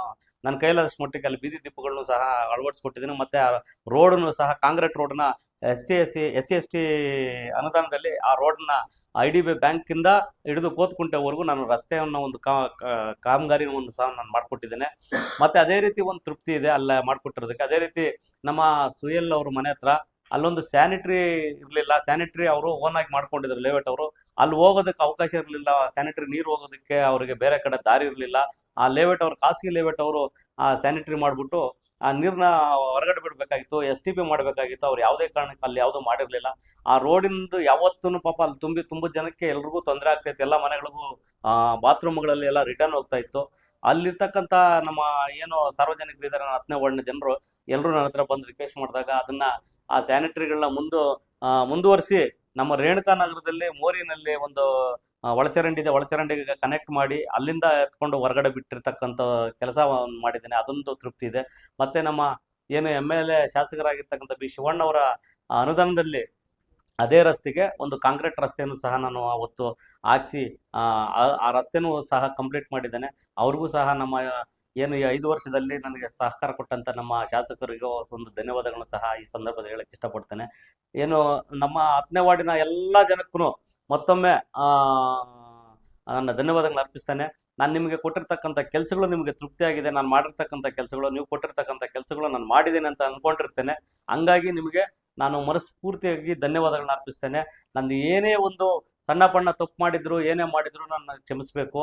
ನನ್ನ ಕೈಲಾದಷ್ಟು ಮಟ್ಟಿಗೆ ಅಲ್ಲಿ ಬೀದಿ ದೀಪಗಳನ್ನು ಸಹ ಅಳವಡಿಸ್ಕೊಟ್ಟಿದ್ದೀನಿ, ಮತ್ತೆ ರೋಡನ್ನು ಸಹ concrete ರೋಡ್ನ S T S C S C S T ಅನುದಾನದಲ್ಲಿ ಆ ರೋಡ್ನ ಐ ಡಿ ಬಿ ಬ್ಯಾಂಕಿಂದ ಹಿಡಿದು ಕೋತ್ಕುಂಟೆವರೆಗೂ ನಾನು ರಸ್ತೆಯನ್ನು ಒಂದು ಕಾ ಒಂದು ಸಹ ನಾನು ಮಾಡಿಕೊಟ್ಟಿದ್ದೇನೆ. ಮತ್ತೆ ಅದೇ ರೀತಿ ಒಂದು ತೃಪ್ತಿ ಇದೆ ಅಲ್ಲ ಮಾಡಿಕೊಟ್ಟಿರೋದಕ್ಕೆ. ಅದೇ ರೀತಿ ನಮ್ಮ ಸುಯಲ್ ಅವ್ರ ಮನೆ ಹತ್ರ ಅಲ್ಲೊಂದು ಸ್ಯಾನಿಟರಿ ಇರಲಿಲ್ಲ. ಸ್ಯಾನಿಟರಿ ಅವರು ಓನ್ ಆಗಿ ಮಾಡ್ಕೊಂಡಿದ್ರು ಲೇಔಟ್ ಅವರು. ಅಲ್ಲಿ ಹೋಗೋದಕ್ಕೆ ಅವಕಾಶ ಇರಲಿಲ್ಲ. ಸ್ಯಾನಿಟರಿ ನೀರು ಹೋಗೋದಕ್ಕೆ ಅವರಿಗೆ ಬೇರೆ ಕಡೆ ದಾರಿ ಇರಲಿಲ್ಲ. ಆ ಲೇಔಟ್ ಅವರು, ಖಾಸಗಿ ಲೇಔಟ್ ಅವರು ಆ ಸ್ಯಾನಿಟರಿ ಮಾಡಿಬಿಟ್ಟು ಆ ನೀರನ್ನ ಹೊರಗಡೆ ಬಿಡಬೇಕಾಗಿತ್ತು ಎಸ್ ಟಿ ಪಿ ಮಾಡಬೇಕಾಗಿತ್ತು, ಅವ್ರು ಯಾವುದೇ ಕಾರಣಕ್ಕೆ ಅಲ್ಲಿ ಯಾವುದೂ ಮಾಡಿರಲಿಲ್ಲ. ಆ ರೋಡಿಂದು ಯಾವತ್ತೂ ಪಾಪ ಅಲ್ಲಿ ತುಂಬಿ ತುಂಬ ಜನಕ್ಕೆ ಎಲ್ರಿಗೂ ತೊಂದರೆ ಆಗ್ತೈತೆ, ಎಲ್ಲ ಮನೆಗಳಿಗೂ ಬಾತ್ರೂಮ್ಗಳಲ್ಲಿ ಎಲ್ಲ ರಿಟರ್ನ್ ಹೋಗ್ತಾ ಇತ್ತು. ಅಲ್ಲಿರ್ತಕ್ಕಂಥ ನಮ್ಮ ಏನು ಸಾರ್ವಜನಿಕರಿದ್ದಾರೆ ನನ್ನ ಹತ್ತನೇ ವಾರ್ಡ್ನ ಜನರು ಎಲ್ಲರೂ ನನ್ನ ಹತ್ರ ಬಂದು ರಿಕ್ವೆಸ್ಟ್ ಮಾಡಿದಾಗ ಅದನ್ನ ಆ ಸ್ಯಾನಿಟರಿಗಳನ್ನ ಮುಂದು ಮುಂದುವರಿಸಿ ನಮ್ಮ ರೇಣುಕಾ ನಗರದಲ್ಲಿ ಮೋರಿನಲ್ಲಿ ಒಂದು ಒಳಚರಂಡಿ ಇದೆ ಒಳಚರಂಡಿಗೆ ಕನೆಕ್ಟ್ ಮಾಡಿ ಅಲ್ಲಿಂದ ಎತ್ಕೊಂಡು ಹೊರಗಡೆ ಬಿಟ್ಟಿರ್ತಕ್ಕಂಥ ಕೆಲಸ ಮಾಡಿದ್ದೇನೆ. ಅದೊಂದು ತೃಪ್ತಿ ಇದೆ. ಮತ್ತೆ ನಮ್ಮ ಏನು ಎಂ ಎಲ್ ಎ ಶಾಸಕರಾಗಿರ್ತಕ್ಕಂಥ ಬಿ. ಶಿವಣ್ಣವರ ಅನುದಾನದಲ್ಲಿ ಅದೇ ರಸ್ತೆಗೆ ಒಂದು ಕಾಂಕ್ರೀಟ್ ರಸ್ತೆಯನ್ನು ಸಹ ನಾನು ಅವತ್ತು ಹಾಕ್ಸಿ ಆ, ರಸ್ತೆನೂ ಸಹ ಕಂಪ್ಲೀಟ್ ಮಾಡಿದ್ದೇನೆ. ಅವ್ರಿಗೂ ಸಹ ನಮ್ಮ ಏನು ಈ ಐದು ವರ್ಷದಲ್ಲಿ ನನಗೆ ಸಹಕಾರ ಕೊಟ್ಟಂತ ನಮ್ಮ ಶಾಸಕರಿಗೂ ಒಂದು ಧನ್ಯವಾದಗಳನ್ನು ಸಹ ಈ ಸಂದರ್ಭದಲ್ಲಿ ಹೇಳಕ್ ಇಷ್ಟಪಡ್ತೇನೆ. ಏನು ನಮ್ಮ ಹತ್ತನೇ ವಾರ್ಡಿನ ಎಲ್ಲ ಜನಕ್ಕೂ ಮತ್ತೊಮ್ಮೆ, ಆ, ನನ್ನ ಧನ್ಯವಾದಗಳನ್ನ ಅರ್ಪಿಸ್ತೇನೆ. ನಾನು ನಿಮಗೆ ಕೊಟ್ಟಿರ್ತಕ್ಕಂಥ ಕೆಲಸಗಳು ನಿಮಗೆ ತೃಪ್ತಿಯಾಗಿದೆ. ನಾನು ಮಾಡಿರ್ತಕ್ಕಂಥ ಕೆಲಸಗಳು, ನೀವು ಕೊಟ್ಟಿರ್ತಕ್ಕಂಥ ಕೆಲಸಗಳು ನಾನು ಮಾಡಿದ್ದೇನೆ ಅಂತ ಅನ್ಕೊಂಡಿರ್ತೇನೆ. ಹಂಗಾಗಿ ನಿಮಗೆ ನಾನು ಮನಸ್ಫೂರ್ತಿಯಾಗಿ ಧನ್ಯವಾದಗಳನ್ನ ಅರ್ಪಿಸ್ತೇನೆ. ನಂದು ಏನೇ ಒಂದು ಸಣ್ಣ ಪಣ್ಣ ತಪ್ಪು ಮಾಡಿದ್ರು, ಏನೇ ಮಾಡಿದ್ರು ನನ್ನ ಕ್ಷಮಿಸಬೇಕು.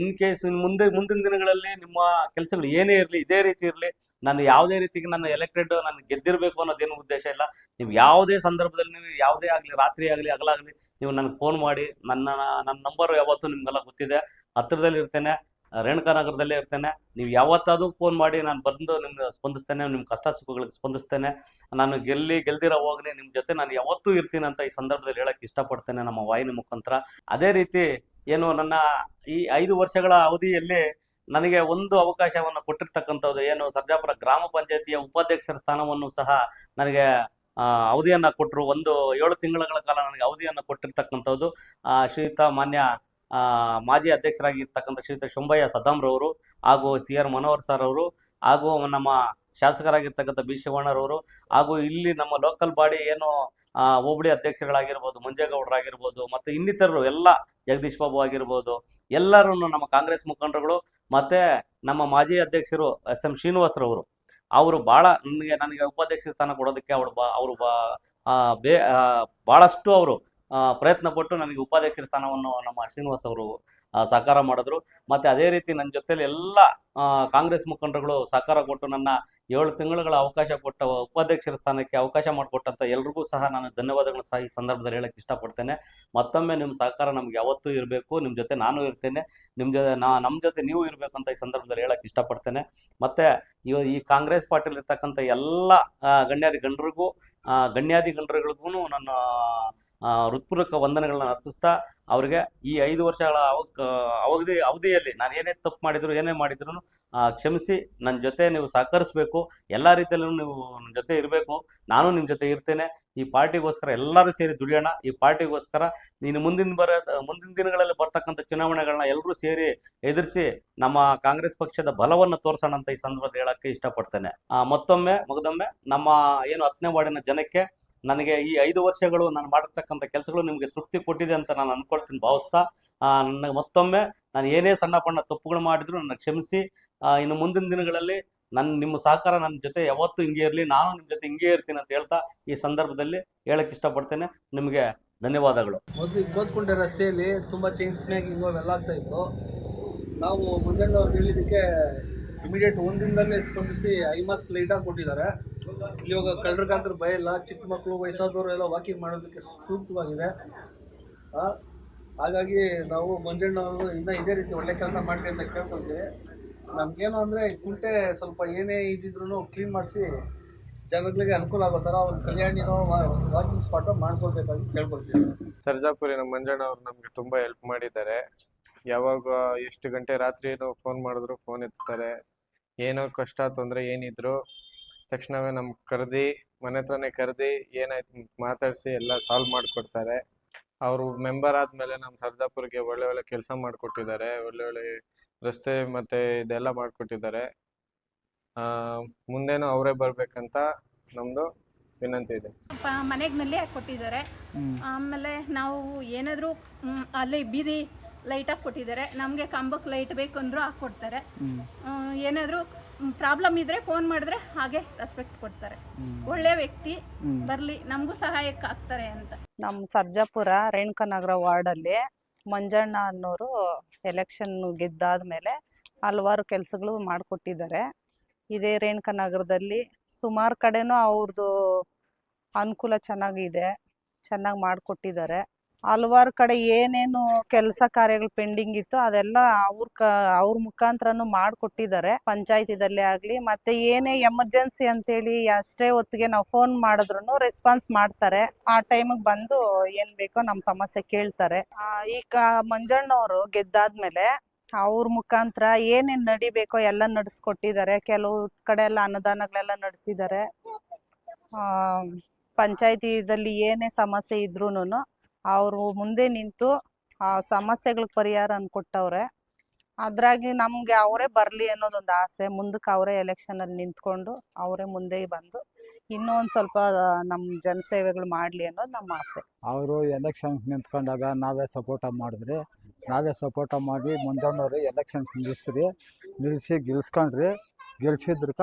ಇನ್ ಕೇಸ್ ಮುಂದೆ, ಮುಂದಿನ ದಿನಗಳಲ್ಲಿ ನಿಮ್ಮ ಕೆಲಸಗಳು ಏನೇ ಇರಲಿ, ಇದೇ ರೀತಿ ಇರಲಿ, ನಾನು ಯಾವುದೇ ರೀತಿಗೆ ನಾನು ಎಲೆಕ್ಟೆಡ್ ನಾನು ಗೆದ್ದಿರಬೇಕು ಅನ್ನೋದೇನು ಉದ್ದೇಶ ಇಲ್ಲ. ನೀವು ಯಾವುದೇ ಸಂದರ್ಭದಲ್ಲಿ ನೀವು ಯಾವುದೇ ಆಗಲಿ, ರಾತ್ರಿ ಆಗಲಿ, ಹಗಲಾಗಲಿ, ನೀವು ನನಗೆ ಫೋನ್ ಮಾಡಿ, ನನ್ನ ನನ್ನ ನಂಬರ್ ಯಾವತ್ತೂ ನಿಮಗೆಲ್ಲ ಗೊತ್ತಿದೆ. ಹತ್ತಿರದಲ್ಲಿ ಇರ್ತೇನೆ ರೇಣುಕಾ ನಗರದಲ್ಲೇ ಇರ್ತೇನೆ. ನೀವು ಯಾವತ್ತಾದರೂ ಫೋನ್ ಮಾಡಿ ನಾನು ಬಂದು ನಿಮ್ಗೆ ಸ್ಪಂದಿಸ್ತೇನೆ ನಿಮ್ಮ ಕಷ್ಟ ಸುಖಗಳಿಗೆ ಸ್ಪಂದಿಸ್ತೇನೆ. ನಾನು ಗೆಲ್ಲಿ, ಗೆಲ್ದಿರೋ ಹೋಗ್ಲಿ ನಿಮ್ಮ ಜೊತೆ ನಾನು ಯಾವತ್ತೂ ಇರ್ತೀನಿ ಅಂತ ಈ ಸಂದರ್ಭದಲ್ಲಿ ಹೇಳಕ್ ಇಷ್ಟಪಡ್ತೇನೆ ನಮ್ಮ ವಾಹಿನಿ ಮುಖಾಂತರ. ಅದೇ ರೀತಿ ಏನು ನನ್ನ ಈ ಐದು ವರ್ಷಗಳ ಅವಧಿಯಲ್ಲಿ ನನಗೆ ಒಂದು ಅವಕಾಶವನ್ನು ಕೊಟ್ಟಿರ್ತಕ್ಕಂಥದ್ದು ಏನು ಸರ್ಜಾಪುರ ಗ್ರಾಮ ಪಂಚಾಯತಿಯ ಉಪಾಧ್ಯಕ್ಷರ ಸ್ಥಾನವನ್ನು ಸಹ ನನಗೆ ಅವಧಿಯನ್ನು ಕೊಟ್ಟರು. ಒಂದು ಏಳು ತಿಂಗಳ ಕಾಲ ನನಗೆ ಅವಧಿಯನ್ನು ಕೊಟ್ಟಿರ್ತಕ್ಕಂಥದ್ದು. ಶ್ರೀಯುತ ಮಾನ್ಯ ಮಾಜಿ ಅಧ್ಯಕ್ಷರಾಗಿರ್ತಕ್ಕಂಥ ಶ್ರೀಯುತ ಶುಂಭಯ್ಯ ಸದ್ದಾಮ್ರವರು ಹಾಗೂ ಸಿ ಆರ್ ಮನೋಹರ್ ಸರ್ ಅವರು ಹಾಗೂ ನಮ್ಮ ಶಾಸಕರಾಗಿರ್ತಕ್ಕಂಥ ಬಿ ಶಿವಣ್ಣರವರು ಹಾಗೂ ಇಲ್ಲಿ ನಮ್ಮ ಲೋಕಲ್ ಬಾಡಿ ಏನು ಹೋಬಳಿ ಅಧ್ಯಕ್ಷರುಗಳಾಗಿರ್ಬೋದು ಮಂಜೇಗೌಡರಾಗಿರ್ಬೋದು ಮತ್ತು ಇನ್ನಿತರರು ಎಲ್ಲ, ಜಗದೀಶ್ ಬಾಬು ಆಗಿರ್ಬೋದು ಎಲ್ಲರೂ ನಮ್ಮ ಕಾಂಗ್ರೆಸ್ ಮುಖಂಡರುಗಳು ಮತ್ತೆ ನಮ್ಮ ಮಾಜಿ ಅಧ್ಯಕ್ಷರು ಎಸ್ ಎಂ ಶ್ರೀನಿವಾಸರವರು ಅವರು ಭಾಳ ನನಗೆ ನನಗೆ ಉಪಾಧ್ಯಕ್ಷ ಸ್ಥಾನ ಕೊಡೋದಕ್ಕೆ ಅವರು ಬಾ ಅವರು ಬಾ ಬೇ ಭಾಳಷ್ಟು ಅವರು ಪ್ರಯತ್ನ ಪಟ್ಟು ನನಗೆ ಉಪಾಧ್ಯಕ್ಷರ ಸ್ಥಾನವನ್ನು ನಮ್ಮ ಶ್ರೀನಿವಾಸ್ ಅವರು ಸಹಕಾರ ಮಾಡಿದ್ರು. ಮತ್ತೆ ಅದೇ ರೀತಿ ನನ್ನ ಜೊತೆಲಿ ಎಲ್ಲ ಕಾಂಗ್ರೆಸ್ ಮುಖಂಡರುಗಳು ಸಹಕಾರ ಕೊಟ್ಟು ನನ್ನ ಏಳು ತಿಂಗಳುಗಳ ಅವಕಾಶ ಕೊಟ್ಟ ಉಪಾಧ್ಯಕ್ಷರ ಸ್ಥಾನಕ್ಕೆ ಅವಕಾಶ ಮಾಡಿಕೊಟ್ಟಂತ ಎಲ್ರಿಗೂ ಸಹ ನಾನು ಧನ್ಯವಾದಗಳು ಸಹ ಈ ಸಂದರ್ಭದಲ್ಲಿ ಹೇಳಕ್ಕೆ ಇಷ್ಟಪಡ್ತೇನೆ. ಮತ್ತೊಮ್ಮೆ ನಿಮ್ಮ ಸಹಕಾರ ನಮ್ಗೆ ಯಾವತ್ತೂ ಇರಬೇಕು. ನಿಮ್ಮ ಜೊತೆ ನಾನು ಇರ್ತೇನೆ. ನಿಮ್ಮ ಜೊತೆ ನಾ ನಮ್ಮ ಜೊತೆ ನೀವು ಇರಬೇಕು ಈ ಸಂದರ್ಭದಲ್ಲಿ ಹೇಳಕ್ಕೆ ಇಷ್ಟಪಡ್ತೇನೆ. ಮತ್ತೆ ಈ ಕಾಂಗ್ರೆಸ್ ಪಾರ್ಟಿಲಿ ಇರ್ತಕ್ಕಂಥ ಎಲ್ಲ ಗಣ್ಯಾದಿ ಗಣ್ಯರಿಗೂ ಗಣ್ಯಾದಿ ಗಣ್ಯರುಗಳಿಗೂ ನನ್ನ ಆ, ಹೃತ್ಪೂರ್ವಕ ವಂದನೆಗಳನ್ನ ಅರ್ಪಿಸ್ತಾ ಅವರಿಗೆ ಈ ಐದು ವರ್ಷಗಳ ಅವಧಿ, ಅವಧಿಯಲ್ಲಿ ನಾನು ಏನೇ ತಪ್ಪು ಮಾಡಿದ್ರು, ಏನೇ ಮಾಡಿದ್ರು ಕ್ಷಮಿಸಿ ನನ್ನ ಜೊತೆ ನೀವು ಸಹಕರಿಸಬೇಕು, ಎಲ್ಲ ರೀತಿಯಲ್ಲೂ ನೀವು ನನ್ನ ಜೊತೆ ಇರಬೇಕು, ನಾನು ನಿಮ್ಮ ಜೊತೆ ಇರ್ತೇನೆ, ಈ ಪಾರ್ಟಿಗೋಸ್ಕರ ಎಲ್ಲರೂ ಸೇರಿ ದುಡಿಯೋಣ, ಈ ಪಾರ್ಟಿಗೋಸ್ಕರ ನೀನು ಮುಂದಿನ ಬರ, ಮುಂದಿನ ದಿನಗಳಲ್ಲಿ ಬರ್ತಕ್ಕಂಥ ಚುನಾವಣೆಗಳನ್ನ ಎಲ್ಲರೂ ಸೇರಿ ಎದುರಿಸಿ ನಮ್ಮ ಕಾಂಗ್ರೆಸ್ ಪಕ್ಷದ ಬಲವನ್ನು ತೋರಿಸೋಣ ಅಂತ ಈ ಸಂದರ್ಭದಲ್ಲಿ ಹೇಳಕ್ಕೆ ಇಷ್ಟಪಡ್ತೇನೆ. ಮತ್ತೊಮ್ಮೆ, ಮಗದೊಮ್ಮೆ, ನಮ್ಮ ಏನು ಹತ್ತನೇ ವಾರ್ಡಿನ ಜನಕ್ಕೆ ನನಗೆ ಈ ಐದು ವರ್ಷಗಳು ನಾನು ಮಾಡಿರ್ತಕ್ಕಂಥ ಕೆಲಸಗಳು ನಿಮಗೆ ತೃಪ್ತಿ ಕೊಟ್ಟಿದೆ ಅಂತ ನಾನು ಅನ್ಕೊಳ್ತೀನಿ, ಭಾವಿಸ್ತಾ. ನನಗೆ ಮತ್ತೊಮ್ಮೆ ನಾನು ಏನೇ ಸಣ್ಣ ಪಣ್ಣ ತಪ್ಪುಗಳು ಮಾಡಿದ್ರು ನನ್ನ ಕ್ಷಮಿಸಿ. ಇನ್ನು ಮುಂದಿನ ದಿನಗಳಲ್ಲಿ ನನ್ನ ನಿಮ್ಮ ಸಹಕಾರ ನನ್ನ ಜೊತೆ ಯಾವತ್ತೂ ಹಿಂಗೆ ಇರಲಿ, ನಾನು ನಿಮ್ಮ ಜೊತೆ ಹಿಂಗೆ ಇರ್ತೀನಿ ಅಂತ ಹೇಳ್ತಾ ಈ ಸಂದರ್ಭದಲ್ಲಿ ಹೇಳಕ್ ಇಷ್ಟಪಡ್ತೇನೆ. ನಿಮಗೆ ಧನ್ಯವಾದಗಳು. ಮೊದಲು ಗೋದ್ಕೊಂಡೆ ರಸ್ತೆಯಲ್ಲಿ ತುಂಬ ಚೈನ್ ಸ್ನೇಕಿಂಗು ಅವೆಲ್ಲ ಆಗ್ತಾ ಇತ್ತು. ನಾವು ಮುಂಜಾನೆ ಅವ್ರು ಹೇಳಿದ್ದಕ್ಕೆ ಇಮಿಡಿಯೇಟ್ ಒಂದಿನದಲ್ಲೇ ಸ್ಪಂದಿಸಿ ಐ ಮಾಸ್ಕ್ ಲೈಟಾಗಿ ಕೊಟ್ಟಿದ್ದಾರೆ. ಇಲ್ಲಿ ಇವಾಗ ಕಳ್ಳರಿಗಾದ್ರೆ ಭಯ ಇಲ್ಲ. ಚಿಕ್ಕ ಮಕ್ಕಳು, ವಯಸ್ಸಾದವರು ಎಲ್ಲ ವಾಕಿಂಗ್ ಮಾಡೋದಕ್ಕೆ ಸೂಕ್ತವಾಗಿದೆ ಹಾಗಾಗಿ ನಾವು ಮಂಜಣ್ಣವರು ಇನ್ನೂ ಇದೇ ರೀತಿ ಒಳ್ಳೆ ಕೆಲಸ ಮಾಡ್ತೀವಿ ಅಂತ ಕೇಳ್ಕೊಳ್ತೀವಿ ನಮಗೇನು ಅಂದರೆ ಕುಂಟೆ ಸ್ವಲ್ಪ ಏನೇ ಇದ್ದಿದ್ರು ಕ್ಲೀನ್ ಮಾಡಿಸಿ ಜನಗಳಿಗೆ ಅನುಕೂಲ ಆಗೋ ಥರ ಒಂದು ಕಲ್ಯಾಣಿನೋ ವಾಕಿಂಗ್ ಸ್ಪಾಟ್ ಮಾಡ್ಕೊಳ್ಬೇಕಾಗಿ ಕೇಳ್ಕೊಳ್ತೀವಿ. ಸರ್ಜಾಪುರಿನ ಮಂಜಣ್ಣ ಅವ್ರು ನಮ್ಗೆ ತುಂಬಾ ಹೆಲ್ಪ್ ಮಾಡಿದ್ದಾರೆ. ಯಾವಾಗ ಎಷ್ಟು ಗಂಟೆ ರಾತ್ರಿ ಏನೋ ಫೋನ್ ಮಾಡಿದ್ರು ಫೋನ್ ಎತ್ತಾರೆ. ಏನೋ ಕಷ್ಟ, ತೊಂದರೆ ಏನಿದ್ರು ತಕ್ಷಣವೇ ನಮ್ಗೆ ಕರೆದಿ ಮನೆ ಹತ್ರನೇ ಕರೆದಿ ಏನಾಯ್ತು ಮಾತಾಡಿಸಿ ಎಲ್ಲ ಸಾಲ್ವ್ ಮಾಡಿಕೊಡ್ತಾರೆ. ಅವರು ಮೆಂಬರ್ ಆದ್ಮೇಲೆ ನಮ್ಮ ಸರ್ಜಾಪುರ್ಗೆ ಒಳ್ಳೆ ಒಳ್ಳೆ ಕೆಲಸ ಮಾಡಿಕೊಟ್ಟಿದ್ದಾರೆ ಒಳ್ಳೆ ಒಳ್ಳೆ ರಸ್ತೆ ಮತ್ತೆ ಇದೆಲ್ಲ ಮಾಡಿಕೊಟ್ಟಿದ್ದಾರೆ. ಮುಂದೇನು ಅವರೇ ಬರ್ಬೇಕಂತ ನಮ್ದು ವಿನಂತಿ ಇದೆ. ಮನೆಗ್ನಲ್ಲಿ ಕೊಟ್ಟಿದ್ದಾರೆ. ಆಮೇಲೆ ನಾವು ಏನಾದರೂ ಅಲ್ಲಿ ಬೀದಿ ಲೈಟ್ ಹಾಕಿ ಕೊಟ್ಟಿದ್ದಾರೆ ನಮಗೆ ಕಂಬಕ್ಕೆ ಲೈಟ್ ಬೇಕಂದ್ರೂ ಅಂದರೂ ಹಾಕ್ಕೊಡ್ತಾರೆ ಏನಾದರೂ ಪ್ರಾಬ್ಲಮ್ ಇದ್ರೆ ಫೋನ್ ಮಾಡಿದ್ರೆ ಹಾಗೆ ರೆಸ್ಪೆಕ್ಟ್ ಕೊಡ್ತಾರೆ. ಒಳ್ಳೆ ವ್ಯಕ್ತಿ ಬರ್ಲಿ ನಮಗೂ ಸಹಾಯಕ್ಕೆ ಆಗ್ತಾರೆ ಅಂತ. ನಮ್ಮ ಸರ್ಜಾಪುರ ರೇಣುಕನಗರ ವಾರ್ಡಲ್ಲಿ ಮಂಜಣ್ಣ ಅನ್ನೋರು ಎಲೆಕ್ಷನ್ ಗೆದ್ದಾದ್ಮೇಲೆ ಹಲವಾರು ಕೆಲಸಗಳು ಮಾಡಿಕೊಟ್ಟಿದ್ದಾರೆ. ಇದೇ ರೇಣುಕನಗರದಲ್ಲಿ ಸುಮಾರು ಕಡೆನೂ ಅವ್ರದ್ದು ಅನುಕೂಲ ಚೆನ್ನಾಗಿದೆ ಚೆನ್ನಾಗಿ ಮಾಡಿಕೊಟ್ಟಿದ್ದಾರೆ. ಹಲವಾರು ಕಡೆ ಏನೇನು ಕೆಲಸ ಕಾರ್ಯಗಳು ಪೆಂಡಿಂಗ್ ಇತ್ತು, ಅದೆಲ್ಲ ಅವ್ರ ಕ, ಅವ್ರ ಮುಖಾಂತರನು ಮಾಡಿಕೊಟ್ಟಿದ್ದಾರೆ. ಪಂಚಾಯತಿದಲ್ಲೇ ಆಗಲಿ, ಮತ್ತೆ ಏನೇ ಎಮರ್ಜೆನ್ಸಿ ಅಂತೇಳಿ ಅಷ್ಟೇ ಹೊತ್ತಿಗೆ ನಾವು ಫೋನ್ ಮಾಡಿದ್ರು ರೆಸ್ಪಾನ್ಸ್ ಮಾಡ್ತಾರೆ. ಆ ಟೈಮಿಗೆ ಬಂದು ಏನ್ ಬೇಕೋ ನಮ್ಮ ಸಮಸ್ಯೆ ಕೇಳ್ತಾರೆ. ಈಗ ಮಂಜಣ್ಣವರು ಗೆದ್ದಾದ್ಮೇಲೆ ಅವ್ರ ಮುಖಾಂತರ ಏನೇನ್ ನಡಿಬೇಕೋ ಎಲ್ಲ ನಡೆಸ್ಕೊಟ್ಟಿದ್ದಾರೆ. ಕೆಲವು ಕಡೆ ಎಲ್ಲ ಅನುದಾನಗಳೆಲ್ಲ ನಡೆಸಿದ್ದಾರೆ. ಆ, ಪಂಚಾಯತಿದಲ್ಲಿ ಏನೇ ಸಮಸ್ಯೆ ಇದ್ರೂನು ಅವರು ಮುಂದೆ ನಿಂತು, ಆ ಸಮಸ್ಯೆಗಳಿಗೆ ಪರಿಹಾರ ಅನ್ಕೊಟ್ಟವ್ರೆ. ಅದ್ರಾಗಿ ನಮ್ಗೆ ಅವರೇ ಬರ್ಲಿ ಅನ್ನೋದೊಂದು ಆಸೆ. ಮುಂದಕ್ಕೆ ಅವರೇ ಎಲೆಕ್ಷನ್ ಅಲ್ಲಿ ನಿಂತ್ಕೊಂಡು ಅವರೇ ಮುಂದೆ ಬಂದು ಇನ್ನೂ ಒಂದು ಸ್ವಲ್ಪ ನಮ್ಮ ಜನಸೇವೆಗಳು ಮಾಡ್ಲಿ ಅನ್ನೋದು ನಮ್ಮ ಆಸೆ. ಅವರು ಎಲೆಕ್ಷನ್ ನಿಂತ್ಕೊಂಡಾಗ ನಾವೇ ಸಪೋರ್ಟ ಮಾಡಿದ್ರಿ. ನಾವೇ ಸಪೋರ್ಟ ಮಾಡಿ ಮುಂಜಾನವ್ರು ಎಲೆಕ್ಷನ್ ನಿಲ್ಲಿಸ್ರಿ ನಿಲ್ಲಿಸಿ ಗೆಲ್ಸ್ಕೊಂಡ್ರಿ. ಗೆಲ್ಸಿದ್ರಕ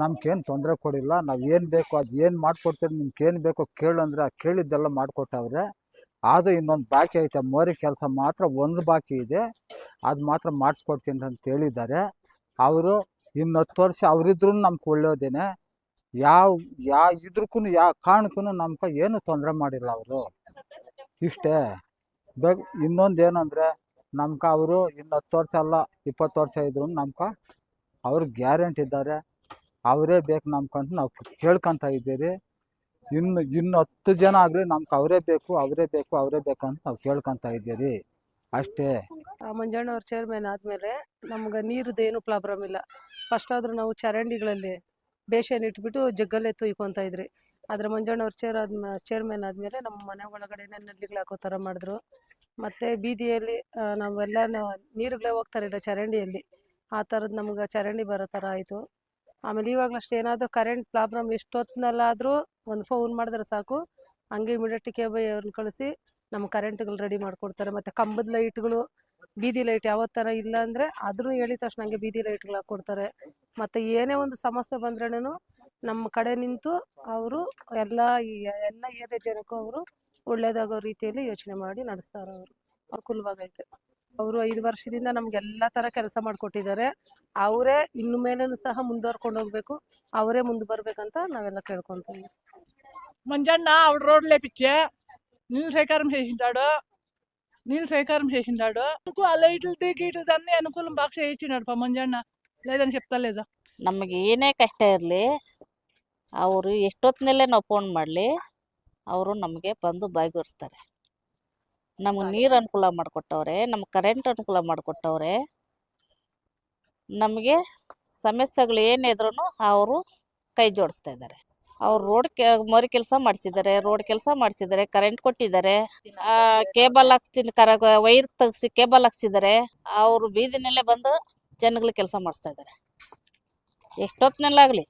ನಮ್ಗೇನು ತೊಂದರೆ ಕೊಡಿಲ್ಲ. ನಾವು ಏನು ಬೇಕೋ ಅದು ಏನು ಮಾಡ್ಕೊಡ್ತೀರಿ ನಿಮ್ಗೆ ಏನು ಬೇಕೋ ಕೇಳು ಅಂದ್ರೆ ಆ ಕೇಳಿದ್ದೆಲ್ಲ ಮಾಡಿಕೊಟ್ಟವ್ರೆ. ಅದು ಇನ್ನೊಂದು ಬಾಕಿ ಐತೆ. ಮೋರಿ ಕೆಲಸ ಮಾತ್ರ ಒಂದು ಬಾಕಿ ಇದೆ. ಅದು ಮಾತ್ರ ಮಾಡಿಸ್ಕೊಡ್ತೀನಿ ಅಂತ ಹೇಳಿದ್ದಾರೆ. ಅವರು ಇನ್ನು ಹತ್ತು ವರ್ಷ ಅವರಿದ್ರೂ ನಮ್ಗೆ ಒಳ್ಳೆಯದೇನೆ ಯಾವ ಯಾವ ಇದ್ರಕ್ಕೂ ಯಾವ ಕಾರಣಕ್ಕೂ ನಮ್ಗೆ ಏನು ತೊಂದರೆ ಮಾಡಿಲ್ಲ ಅವರು. ಇಷ್ಟೇ. ಬೇ ಇನ್ನೊಂದು ಏನಂದರೆ ನಮ್ಗೆ ಅವರು ಇನ್ನು ಹತ್ತು ವರ್ಷ ಅಲ್ಲ, ಇಪ್ಪತ್ತು ವರ್ಷ ಇದ್ರು ನಮ್ಗೆ ಅವ್ರು ಗ್ಯಾರಂಟಿ ಇದ್ದಾರೆ. ಅವರೇ ಬೇಕು ನಮ್ಕಂತ ನಾವು ಕೇಳ್ಕೊತ ಇದ್ದೀರಿ. ಇನ್ನು ಇನ್ನು ಹತ್ತು ಜನ ಆಗಲಿ ನಮ್ಗೆ ಅವರೇ ಬೇಕು ಅವರೇ ಬೇಕು ಅವರೇ ಬೇಕು ಅಂತ ನಾವು ಕೇಳ್ಕೊಂತ ಇದ್ದೀರಿ. ಅಷ್ಟೇ. ಮಂಜಣ್ಣವ್ರ ಚೇರ್ಮನ್ ಆದಮೇಲೆ ನಮ್ಗೆ ನೀರದ್ದು ಏನು ಪ್ರಾಬ್ಲಮ್ ಇಲ್ಲ. ಫಸ್ಟ್ ಆದ್ರೂ ನಾವು ಚರಂಡಿಗಳಲ್ಲಿ ಬೇಷನ್ ಇಟ್ಬಿಟ್ಟು ಜಗ್ಗಲ್ಲೇ ತುಯ್ಕೊಂತ ಇದ್ರಿ. ಆದ್ರೆ ಮಂಜಣ್ಣವ್ರ ಚೇರ್ ಆದ್ಮ ಚೇರ್ಮನ್ ಆದಮೇಲೆ ನಮ್ಮ ಮನೆ ಒಳಗಡೆನೆ ನಲ್ಲಿಗಳು ಹಾಕೋ ಥರ ಮಾಡಿದ್ರು. ಮತ್ತು ಬೀದಿಯಲ್ಲಿ ನಾವೆಲ್ಲ ನೀರುಗಳೇ ಹೋಗ್ತಾರಿಲ್ಲ ಚರಂಡಿಯಲ್ಲಿ. ಆ ಥರದ್ದು ನಮ್ಗೆ ಚರಂಡಿ ಬರೋ ಥರ ಆಯಿತು. ಆಮೇಲೆ ಇವಾಗಲೂ ಅಷ್ಟೇ ಏನಾದರೂ ಕರೆಂಟ್ ಪ್ರಾಬ್ಲಮ್ ಎಷ್ಟೊತ್ತಿನಲ್ಲಾದರೂ ಒಂದು ಫೋನ್ ಮಾಡಿದ್ರೆ ಸಾಕು. ಹಂಗೆ ಇಮಿಡಿಯೇಟ್ ಬೈ ಅವ್ರನ್ನ ಕಳಿಸಿ ನಮ್ಮ ಕರೆಂಟ್ಗಳು ರೆಡಿ ಮಾಡಿಕೊಡ್ತಾರೆ. ಮತ್ತು ಕಂಬದ ಲೈಟ್ಗಳು ಬೀದಿ ಲೈಟ್ ಯಾವ ಥರ ಇಲ್ಲ ಅಂದರೆ ಅದನ್ನು ಹೇಳಿದ ತಕ್ಷಣ ಹಂಗೆ ಬೀದಿ ಲೈಟ್ಗಳು ಹಾಕ್ಕೊಡ್ತಾರೆ ಮತ್ತು ಏನೇ ಒಂದು ಸಮಸ್ಯೆ ಬಂದ್ರೂ ನಮ್ಮ ಕಡೆ ನಿಂತು ಅವರು ಎಲ್ಲ ಎಲ್ಲ ಏರಿಯಾ ಜನಕ್ಕೂ ಅವರು ಒಳ್ಳೆಯದಾಗೋ ರೀತಿಯಲ್ಲಿ ಯೋಚನೆ ಮಾಡಿ ನಡೆಸ್ತಾರೆ ಅವರು. ಅನುಕೂಲವಾಗೈತೆ ಅವರು ಐದು ವರ್ಷದಿಂದ ನಮ್ಗೆ ಎಲ್ಲ ಥರ ಕೆಲಸ ಮಾಡಿಕೊಟ್ಟಿದ್ದಾರೆ ಅವರೇ ಇನ್ನು ಮೇಲೇನು ಸಹ ಮುಂದುವರ್ಕೊಂಡು ಹೋಗ್ಬೇಕು ಅವರೇ ಮುಂದೆ ಬರ್ಬೇಕಂತ నావెల్ల కేడుకుంటాం మంజన్న ఆవిడ రోడ్లు లేపించే నీళ్ళు సేకారం చేసింటాడు నీళ్ళు సేకారం చేసింటాడు అందుకు ఆ లైట్లు గీట్లు అన్ని అనుకూలం బాగా చేయించినాడు పా మంజన్న లేదని చెప్తా లేదా ನಮಗೆ ಏನೇ ಕಷ್ಟ ಇರಲಿ ಅವರು ಎಷ್ಟೊತ್ತಿನಲ್ಲೇ ನಾವು ಫೋನ್ ಮಾಡಲಿ ಅವರು ನಮಗೆ ಬಂದು ಬಾಯ್ಗೊರಿಸ್ತಾರೆ ನಮಗೆ ನೀರು ಅನುಕೂಲ ಮಾಡಿಕೊಟ್ಟವ್ರೆ ನಮ್ಗೆ ಕರೆಂಟ್ ಅನುಕೂಲ ಮಾಡಿಕೊಟ್ಟವ್ರೆ ನಮಗೆ ಸಮಸ್ಯೆಗಳು ಏನಿದ್ರು ಅವರು ಕೈ ಜೋಡಿಸ್ತಾ ಇದ್ದಾರೆ ಅವ್ರು ರೋಡ್ ಕೆ ಮರಿ ಕೆಲಸ ಮಾಡಿಸಿದ್ದಾರೆ ರೋಡ್ ಕೆಲಸ ಮಾಡಿಸಿದ್ದಾರೆ ಕರೆಂಟ್ ಕೊಟ್ಟಿದ್ದಾರೆ ಕೇಬಲ್ ಹಾಕ್ತೀನಿ ಕರ ವೈರ್ ತೆಗ್ಸಿ ಕೇಬಲ್ ಹಾಕ್ಸಿದ್ದಾರೆ ಅವರು ಬೀದಿನಲ್ಲೇ ಬಂದು ಜನಗಳು ಕೆಲಸ ಮಾಡಿಸ್ತಾ ಇದ್ದಾರೆ ಎಷ್ಟೊತ್ತಿನಲ್ಲಾಗಲಿ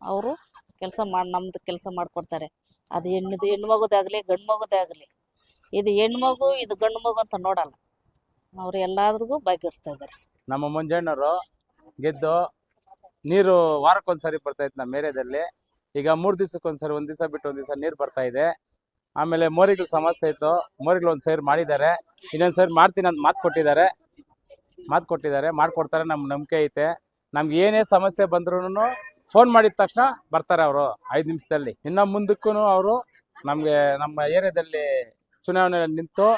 ಅವರು ಕೆಲಸ ಮಾಡಿ ನಮ್ದು ಕೆಲಸ ಮಾಡಿಕೊಡ್ತಾರೆ. ಅದು ಹೆಣ್ಣದು ಹೆಣ್ಣು ಮಗುದಾಗಲಿ ಗಂಡು ಮಗುದಾಗಲಿ ಇದು ಹೆಣ್ಮಗು ಮಗು ಇದು ಗಂಡು ಮಗು ಅಂತ ನೋಡಲ್ಲ. ಅವ್ರು ಎಲ್ಲಾದ್ರಿಗೂ ಬಗೆಹರಿಸ್ತಾ ಇದ್ದಾರೆ ನಮ್ಮ ಮಂಜಣ್ಣವರು ಗೆದ್ದು ನೀರು ವಾರಕ್ಕೊಂದ್ಸರಿ ಬರ್ತಾ ಇತ್ತು ನಮ್ಮ ಏರಿಯಾದಲ್ಲಿ. ಈಗ ಮೂರು ದಿವ್ಸಕ್ಕೊಂದ್ಸರಿ, ಒಂದು ದಿವಸ ಬಿಟ್ಟು ಒಂದು ದಿವಸ ನೀರು ಬರ್ತಾ ಇದೆ. ಆಮೇಲೆ ಮೋರಿಗಳ ಸಮಸ್ಯೆ ಇತ್ತು. ಮೋರಿಗಳು ಒಂದು ಸಾರಿ ಮಾಡಿದ್ದಾರೆ. ಇನ್ನೊಂದು ಸರಿ ಮಾಡ್ತೀನಿ ಅಂತ ಮಾತು ಕೊಟ್ಟಿದ್ದಾರೆ. ಮಾತು ಕೊಟ್ಟಿದ್ದಾರೆ. ಮಾಡ್ಕೊಡ್ತಾರೆ ನಮ್ಮ ನಂಬಿಕೆ ಐತೆ. ನಮ್ಗೆ ಏನೇ ಸಮಸ್ಯೆ ಬಂದ್ರೂ ಫೋನ್ ಮಾಡಿದ ತಕ್ಷಣ ಬರ್ತಾರೆ ಅವರು ಐದು ನಿಮಿಷದಲ್ಲಿ. ಇನ್ನು ಮುಂದಕ್ಕೂ ಅವರು ನಮಗೆ ನಮ್ಮ ಏರಿಯಾದಲ್ಲಿ ಚುನಾವಣೆಯಲ್ಲಿ ನಿಂತು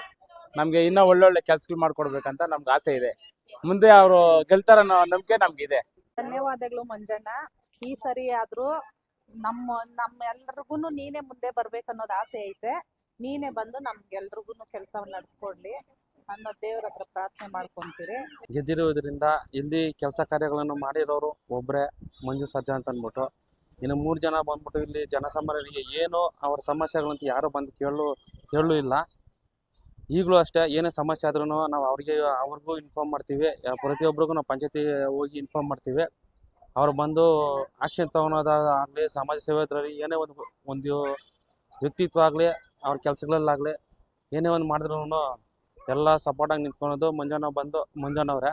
ನಮಗೆ ಇನ್ನೂ ಒಳ್ಳೊಳ್ಳೆ ಕೆಲಸಗಳು ಮಾಡ್ಕೊಡ್ಬೇಕಂತ ನಮ್ಗೆ ಆಸೆ ಇದೆ. ಮುಂದೆ ಅವರು ಗೆಲ್ತಾರ ಅನ್ನೋ ನಂಬಿಕೆ ನಮ್ಗಿದೆ ಧನ್ಯವಾದಗಳು ಮಂಜಣ್ಣ. ಈ ಸರಿ ಆದ್ರೂ ನಮ್ಮ ನಮ್ಮೆಲ್ರಿಗೂ ನೀನೇ ಮುಂದೆ ಬರ್ಬೇಕು ಅನ್ನೋದು ಆಸೆ ಐತೆ. ನೀನೇ ಬಂದು ನಮ್ಗೆಲ್ರಿಗೂ ಕೆಲಸ ನಡೆಸ್ಕೊಡ್ಲಿ ಅನ್ನೋ ದೇವ್ರ ಹತ್ರ ಪ್ರಾರ್ಥನೆ ಮಾಡ್ಕೊಂತೀರಿ. ಗೆದ್ದಿರುವುದರಿಂದ ಇಲ್ಲಿ ಕೆಲಸ ಕಾರ್ಯಗಳನ್ನು ಮಾಡಿರೋರು ಒಬ್ಬರೇ ಮಂಜು ಸರ್ಜಾ ಅಂತ ಅಂದ್ಬಿಟ್ಟು ಇನ್ನು ಮೂರು ಜನ ಬಂದ್ಬಿಟ್ಟು ಇಲ್ಲಿ ಜನಸಾಮಾನ್ಯರಿಗೆ ಏನು ಅವ್ರ ಸಮಸ್ಯೆಗಳಂತ ಯಾರು ಬಂದು ಕೇಳಲು ಕೇಳಲು ಇಲ್ಲ. ಈಗಲೂ ಅಷ್ಟೇ ಏನೇ ಸಮಸ್ಯೆ ಆದ್ರೂ ನಾವು ಅವ್ರಿಗೆ, ಅವ್ರಿಗೂ ಇನ್ಫಾರ್ಮ್ ಮಾಡ್ತೀವಿ. ಪ್ರತಿಯೊಬ್ಬರಿಗೂ ನಾವು ಪಂಚಾಯತಿ ಹೋಗಿ ಇನ್ಫಾರ್ಮ್ ಮಾಡ್ತೀವಿ. ಅವ್ರು ಬಂದು ಆಕ್ಷನ್ ತೊಗೊಳೋದಾಗಲಿ ಸಮಾಜ ಸೇವೆದ್ರಲ್ಲಿ ಏನೇ ಒಂದು ಒಂದು ವ್ಯಕ್ತಿತ್ವ ಆಗಲಿ, ಅವ್ರ ಕೆಲಸಗಳಲ್ಲಾಗಲಿ, ಏನೇ ಒಂದು ಮಾಡಿದ್ರು ಎಲ್ಲ ಸಪೋರ್ಟಾಗಿ ನಿಂತ್ಕೊಳೋದು ಮಂಜಾನ ಬಂದು, ಮಂಜಾನವ್ರೆ.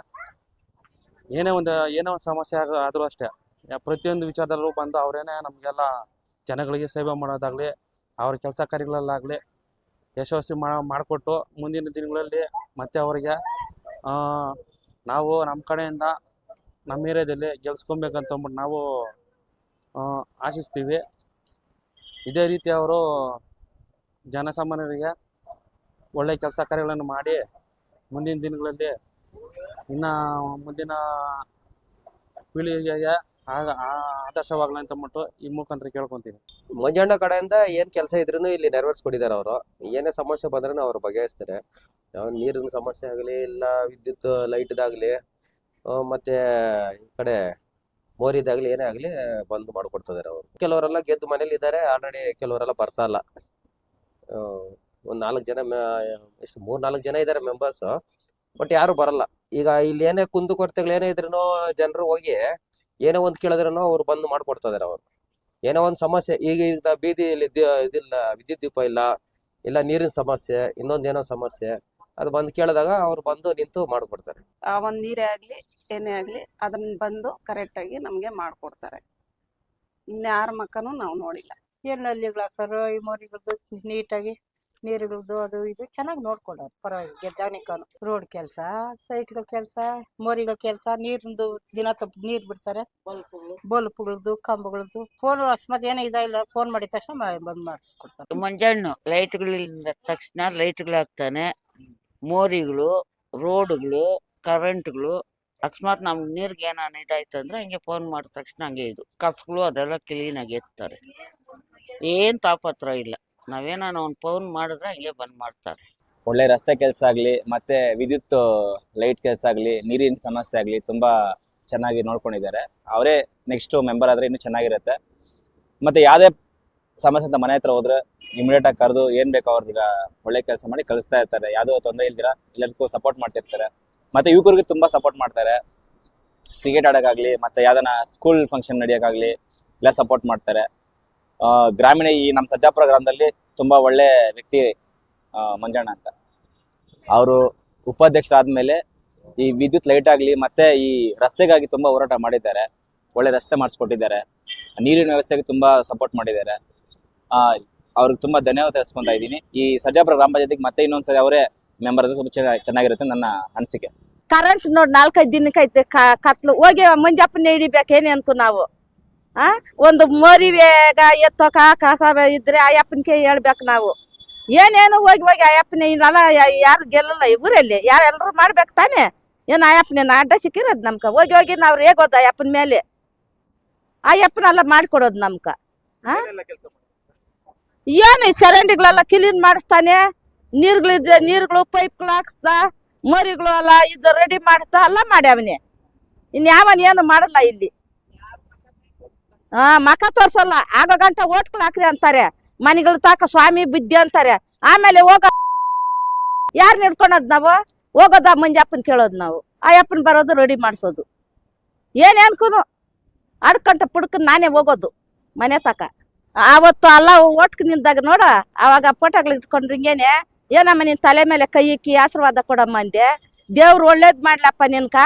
ಏನೇ ಒಂದು ಏನೇ ಒಂದು ಸಮಸ್ಯೆ ಆಗ ಆದರೂ ಅಷ್ಟೇ. ಪ್ರತಿಯೊಂದು ವಿಚಾರದಲ್ಲೂ ಬಂದು ಅವರೇನೆ ನಮಗೆಲ್ಲ ಜನಗಳಿಗೆ ಸೇವೆ ಮಾಡೋದಾಗಲಿ, ಅವ್ರ ಕೆಲಸ ಕಾರ್ಯಗಳಲ್ಲಾಗಲಿ ಯಶಸ್ವಿ ಮಾಡಿಕೊಟ್ಟು ಮುಂದಿನ ದಿನಗಳಲ್ಲಿ ಮತ್ತೆ ಅವರಿಗೆ ನಾವು ನಮ್ಮ ಕಡೆಯಿಂದ ನಮ್ಮ ಏರಿಯಾದಲ್ಲಿ ಗೆಲ್ಸ್ಕೊಬೇಕಂತ ಅಂದ್ಬಿಟ್ಟು ನಾವು ಆಶಿಸ್ತೀವಿ. ಇದೇ ರೀತಿ ಅವರು ಜನಸಾಮಾನ್ಯರಿಗೆ ಒಳ್ಳೆ ಕೆಲಸ ಕಾರ್ಯಗಳನ್ನು ಮಾಡಿ ಮುಂದಿನ ದಿನಗಳಲ್ಲಿ ಇನ್ನು ಮುಂದಿನ ಪೀಳಿಗೆಗೆ ಆಗ ಆ- ಆದರ್ಶವಾಗಲಿ ಅಂತ ಈ ಮುಖಾಂತರ ಕೇಳ್ಕೊಂತೀನಿ. ಮಂಜಣ್ಣ ಕಡೆಯಿಂದ ಏನ್ ಕೆಲಸ ಇದ್ರೂ ಇಲ್ಲಿ ನೆರವೇರಿಸ್ಕೊಂಡಿದ್ದಾರೆ ಅವರು. ಏನೇ ಸಮಸ್ಯೆ ಬಂದ್ರೂ ಅವ್ರು ಬಗೆಹರಿಸ್ತಾರೆ. ನೀರಿನ ಸಮಸ್ಯೆ ಆಗಲಿ, ಇಲ್ಲ ವಿದ್ಯುತ್ ಲೈಟ್ ಲೈಟ್ದಾಗಲಿ ಮತ್ತೆ ಈ ಕಡೆ ಮೋರಿದಾಗ್ಲಿ ಏನೇ ಆಗಲಿ ಬಂದು ಮಾಡ್ಕೊಡ್ತಿದ್ದಾರೆ ಅವರು. ಕೆಲವರೆಲ್ಲ ಗೆದ್ದು ಮನೇಲಿ ಇದ್ದಾರೆ ಆಲ್ರೆಡಿ ಕೆಲವರೆಲ್ಲ ಬರ್ತಾ ಇಲ್ಲ. ಒಂದು ನಾಲ್ಕು ಜನ ಎಷ್ಟು, ಮೂರ್ ನಾಲ್ಕು ಜನ ಇದ್ದಾರೆ ಮೆಂಬರ್ಸ್ ಬಟ್ ಯಾರು ಬರಲ್ಲ. ಈಗ ಇಲ್ಲಿ ಏನೇ ಕುಂದು ಕೊರತೆಗಳು ಏನೇ ಇದ್ರೂ ಜನರು ಹೋಗಿ ಏನೋ ಒಂದು ಕೇಳಿದ್ರೂ ಅವ್ರು ಬಂದು ಮಾಡ್ಕೊಡ್ತಾ ಇದಾರೆ ಅವರು. ಏನೋ ಒಂದು ಸಮಸ್ಯೆ ಈಗ ಈಗ ಬೀದಿಯಲ್ಲಿ ಇದಿಲ್ಲ ವಿದ್ಯುತ್ ದೀಪ ಇಲ್ಲ ಇಲ್ಲ ನೀರಿನ ಸಮಸ್ಯೆ ಇನ್ನೊಂದೇನೋ ಸಮಸ್ಯೆ ಅದು ಬಂದು ಕೇಳಿದಾಗ ಅವ್ರು ಬಂದು ನಿಂತು ಮಾಡ್ಕೊಡ್ತಾರೆ. ಆ ಒಂದು ನೀರೇ ಆಗಲಿ ಏನೇ ಆಗಲಿ ಅದನ್ನ ಬಂದು ಕರೆಕ್ಟಾಗಿ ನಮಗೆ ಮಾಡಿಕೊಡ್ತಾರೆ. ಯಾರ ಮಕ್ಕನೂ ನಾವು ನೋಡಿಲ್ಲ. ಎಲ್ಲಲ್ಲಿ ಗ್ಲಾಸರು ಈ ಮೋರಿಗಳದ್ದು ನೀಟಾಗಿ ನೀರುಗಳದ್ದು ಅದು ಇದು ಚೆನ್ನಾಗಿ ನೋಡ್ಕೊಂಡವ್ರು. ಪರವಾಗಿಲ್ಲ ಗೆದ್ದಾನಿಕನು ರೋಡ್ ಕೆಲಸ ಸೈಟ್ಗಳ ಕೆಲಸ, ಮೋರಿಗಳ ಕೆಲಸ, ನೀರಿಂದು ದಿನ ತಪ್ಪು, ನೀರು ಬಿಡ್ತಾರೆ. ಬಲ್ಪ್ಗಳದ್ದು ಕಂಬಗಳದ್ದು ಫೋನ್ ಅಕಸ್ಮಾತ್ ಏನೋ ಇದಾಗಿಲ್ಲ ಫೋನ್ ಮಾಡಿದ ತಕ್ಷಣ ಬಂದ್ ಮಾಡಿಸ್ಕೊಡ್ತಾರೆ. ಮುಂಜಾನೆ ಲೈಟ್ಗಳಿಂದ ತಕ್ಷಣ ಲೈಟ್ಗಳು ಹಾಕ್ತಾನೆ ಮೋರಿಗಳು ರೋಡ್ಗಳು ಕರೆಂಟ್ಗಳು ಅಕಸ್ಮಾತ್ ನಮ್ಗೆ ನೀರ್ಗೆ ಏನಾನ ಇದಾಯ್ತು ಅಂದ್ರೆ ಹಂಗೆ ಫೋನ್ ಮಾಡಿದ ತಕ್ಷಣ ಹಂಗೆ ಇದು. ಕಸ್ಗಳು ಅದೆಲ್ಲ ಕ್ಲೀನ್ ಆಗಿ ಎತ್ತಾರೆ. ಏನ್ ತಾಪತ್ರ ಇಲ್ಲ. ನಾವೇನಾನ ಒಂದು ಫೋನ್ ಮಾಡಿದ್ರೆ ಹಂಗೆ ಬಂದ್ ಮಾಡ್ತಾರೆ. ಒಳ್ಳೆ ರಸ್ತೆ ಕೆಲಸ ಆಗಲಿ, ಮತ್ತೆ ವಿದ್ಯುತ್ ಲೈಟ್ ಕೆಲಸ ಆಗಲಿ, ನೀರಿನ ಸಮಸ್ಯೆ ಆಗಲಿ ತುಂಬ ಚೆನ್ನಾಗಿ ನೋಡ್ಕೊಂಡಿದ್ದಾರೆ. ಅವರೇ ನೆಕ್ಸ್ಟ್ ಮೆಂಬರ್ ಆದರೆ ಇನ್ನೂ ಚೆನ್ನಾಗಿರುತ್ತೆ. ಮತ್ತೆ ಯಾವುದೇ ಸಮಸ್ಯೆ ಅಂತ ಮನೆ ಹತ್ರ ಹೋದ್ರೆ ಇಮಿಡಿಯೇಟ್ ಆಗಿ ಕರೆದು ಏನ್ ಬೇಕೋ ಅವ್ರಿಗೆ ಒಳ್ಳೆ ಕೆಲಸ ಮಾಡಿ ಕಳಿಸ್ತಾ ಇರ್ತಾರೆ. ಯಾವುದೋ ತೊಂದರೆ ಇಲ್ದಿರ ಎಲ್ಲರಿಗೂ ಸಪೋರ್ಟ್ ಮಾಡ್ತಿರ್ತಾರೆ. ಮತ್ತೆ ಯುವಕರಿಗೆ ತುಂಬ ಸಪೋರ್ಟ್ ಮಾಡ್ತಾರೆ. ಕ್ರಿಕೆಟ್ ಆಡೋಕ್ಕಾಗಲಿ ಮತ್ತೆ ಯಾವ್ದಾನ ಸ್ಕೂಲ್ ಫಂಕ್ಷನ್ ನಡೆಯೋಕ್ಕಾಗಲಿ ಎಲ್ಲ ಸಪೋರ್ಟ್ ಮಾಡ್ತಾರೆ. ಗ್ರಾಮೀಣ ಈ ನಮ್ಮ ಸಜ್ಜಾಪುರ ಗ್ರಾಮದಲ್ಲಿ ತುಂಬಾ ಒಳ್ಳೆ ವ್ಯಕ್ತಿ ಮಂಜಣ್ಣ ಅಂತ. ಅವರು ಉಪಾಧ್ಯಕ್ಷರಾದ್ಮೇಲೆ ಈ ವಿದ್ಯುತ್ ಲೈಟ್ ಆಗಲಿ ಮತ್ತೆ ಈ ರಸ್ತೆಗಾಗಿ ತುಂಬಾ ಹೋರಾಟ ಮಾಡಿದ್ದಾರೆ. ಒಳ್ಳೆ ರಸ್ತೆ ಮಾಡಿಸ್ಕೊಟ್ಟಿದ್ದಾರೆ. ನೀರಿನ ವ್ಯವಸ್ಥೆಗೆ ತುಂಬಾ ಸಪೋರ್ಟ್ ಮಾಡಿದ್ದಾರೆ. ಅವ್ರಿಗೆ ತುಂಬಾ ಧನ್ಯವಾದ ತಿಳಿಸ್ಕೊತಾ ಇದ್ದೀನಿ. ಈ ಸಜ್ಜಾಪುರ ಗ್ರಾಮ ಪಂಚಾಯತಿಗೆ ಮತ್ತೆ ಇನ್ನೊಂದ್ಸರಿ ಅವರೇ ಮೆಂಬರ್ ತುಂಬ ಚೆನ್ನಾಗಿರುತ್ತೆ ನನ್ನ ಅನಿಸಿಕೆ. ಕರೆಂಟ್ ನೋಡಿ ನಾಲ್ಕೈದು ದಿನಕ್ಕೆ ಐತೆ ಕತ್ಲು. ಹೋಗಿ ಮಂಜಪ್ಪನ ಹಿಡಿಬೇಕೇನೆ ಅನ್ಕೊ ನಾವು. ಆ? ಒಂದು ಮೋರಿ ವೇಗ ಎತ್ತೋಕ ಕಸ ಇದ್ರೆ ಅಯ್ಯಪ್ಪನ ಕೈ ಹೇಳ್ಬೇಕು ನಾವು. ಏನೇನು ಹೋಗಿ ಹೋಗಿ ಅಯ್ಯಪ್ಪನ ಇದೆಲ್ಲ ಯಾರು ಗೆಲ್ಲಲ್ಲ ಇಬ್ಬರಲ್ಲಿ ಊರಲ್ಲಿ ಯಾರು ಎಲ್ಲರೂ ಮಾಡ್ಬೇಕು ತಾನೇ? ಏನು ಅಯ್ಯಪ್ಪನ ಅಡ್ಡ ಸಿಕ್ಕಿರೋದು ನಮ್ಕ? ಹೋಗಿ ಹೋಗಿ ನಾವು ರೇಗೋದು ಅಯ್ಯಪ್ಪನ ಮೇಲೆ. ಅಯ್ಯಪ್ಪನೆಲ್ಲ ಮಾಡ್ಕೊಡೋದು ನಮ್ಗೆ ಆ? ಏನು ಚರಂಡಿಗಳೆಲ್ಲ ಕ್ಲೀನ್ ಮಾಡಿಸ್ತಾನೆ? ನೀರುಗಳಿದ್ದ ನೀರುಗಳು ಪೈಪ್ಗಳು ಹಾಕ್ಸ್ತಾ ಮರಿಗಳು ಅಲ್ಲ ಇದು ರೆಡಿ ಮಾಡಿಸ್ತಾ ಎಲ್ಲ ಮಾಡ್ಯಾವನೆ. ಇನ್ ಯಾವನ್ ಏನು ಮಾಡಲ್ಲ ಇಲ್ಲಿ. ಹಾ ಮಕ ತೋರ್ಸಲ್ಲ. ಆಗ ಗಂಟ ಓಟ್ಗಳು ಹಾಕ್ರಿ ಅಂತಾರೆ. ಮನೆಗಳು ತಾಕ ಸ್ವಾಮಿ ಬುದ್ಧಿ ಅಂತಾರೆ. ಆಮೇಲೆ ಹೋಗ ಯಾರು ಹಿಡ್ಕೊಳೋದು ನಾವು? ಹೋಗೋದ ಮಂಜಪ್ಪನ ಕೇಳೋದು ನಾವು. ಆ ಅಪ್ಪನ ಬರೋದು ರೆಡಿ ಮಾಡಿಸೋದು. ಏನೇನ್ಕೂ ಅಡ್ಕಂಟ ಪುಡ್ಕ ನಾನೇ ಹೋಗೋದು ಮನೆ ತಕ. ಆವತ್ತು ಅಲ್ಲ, ಓಟ್ಕ ನಿಂದಾಗ ನೋಡ ಅವಾಗ ಫೋಟೋಗಳು ಇಟ್ಕೊಂಡ್ರಿಂಗೇನೆ ಏನಮ್ಮ ನಿನ್ ತಲೆ ಮೇಲೆ ಕೈ ಇಕ್ಕಿ ಆಶೀರ್ವಾದ ಕೊಡಮ್ಮ ಅಂದೆ. ದೇವ್ರು ಒಳ್ಳೇದ್ ಮಾಡ್ಲಪ್ಪ ನಿನ್ಕ.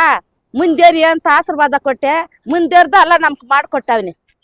ಮುಂದೇರಿ ಅಂತ ಆಶೀರ್ವಾದ ಕೊಟ್ಟೆ. ಮುಂದೇರ್ದು ಅಲ್ಲ ನಮ್ಗೆ ಮಾಡ್ಕೊಟ್ಟವ್ನಿ.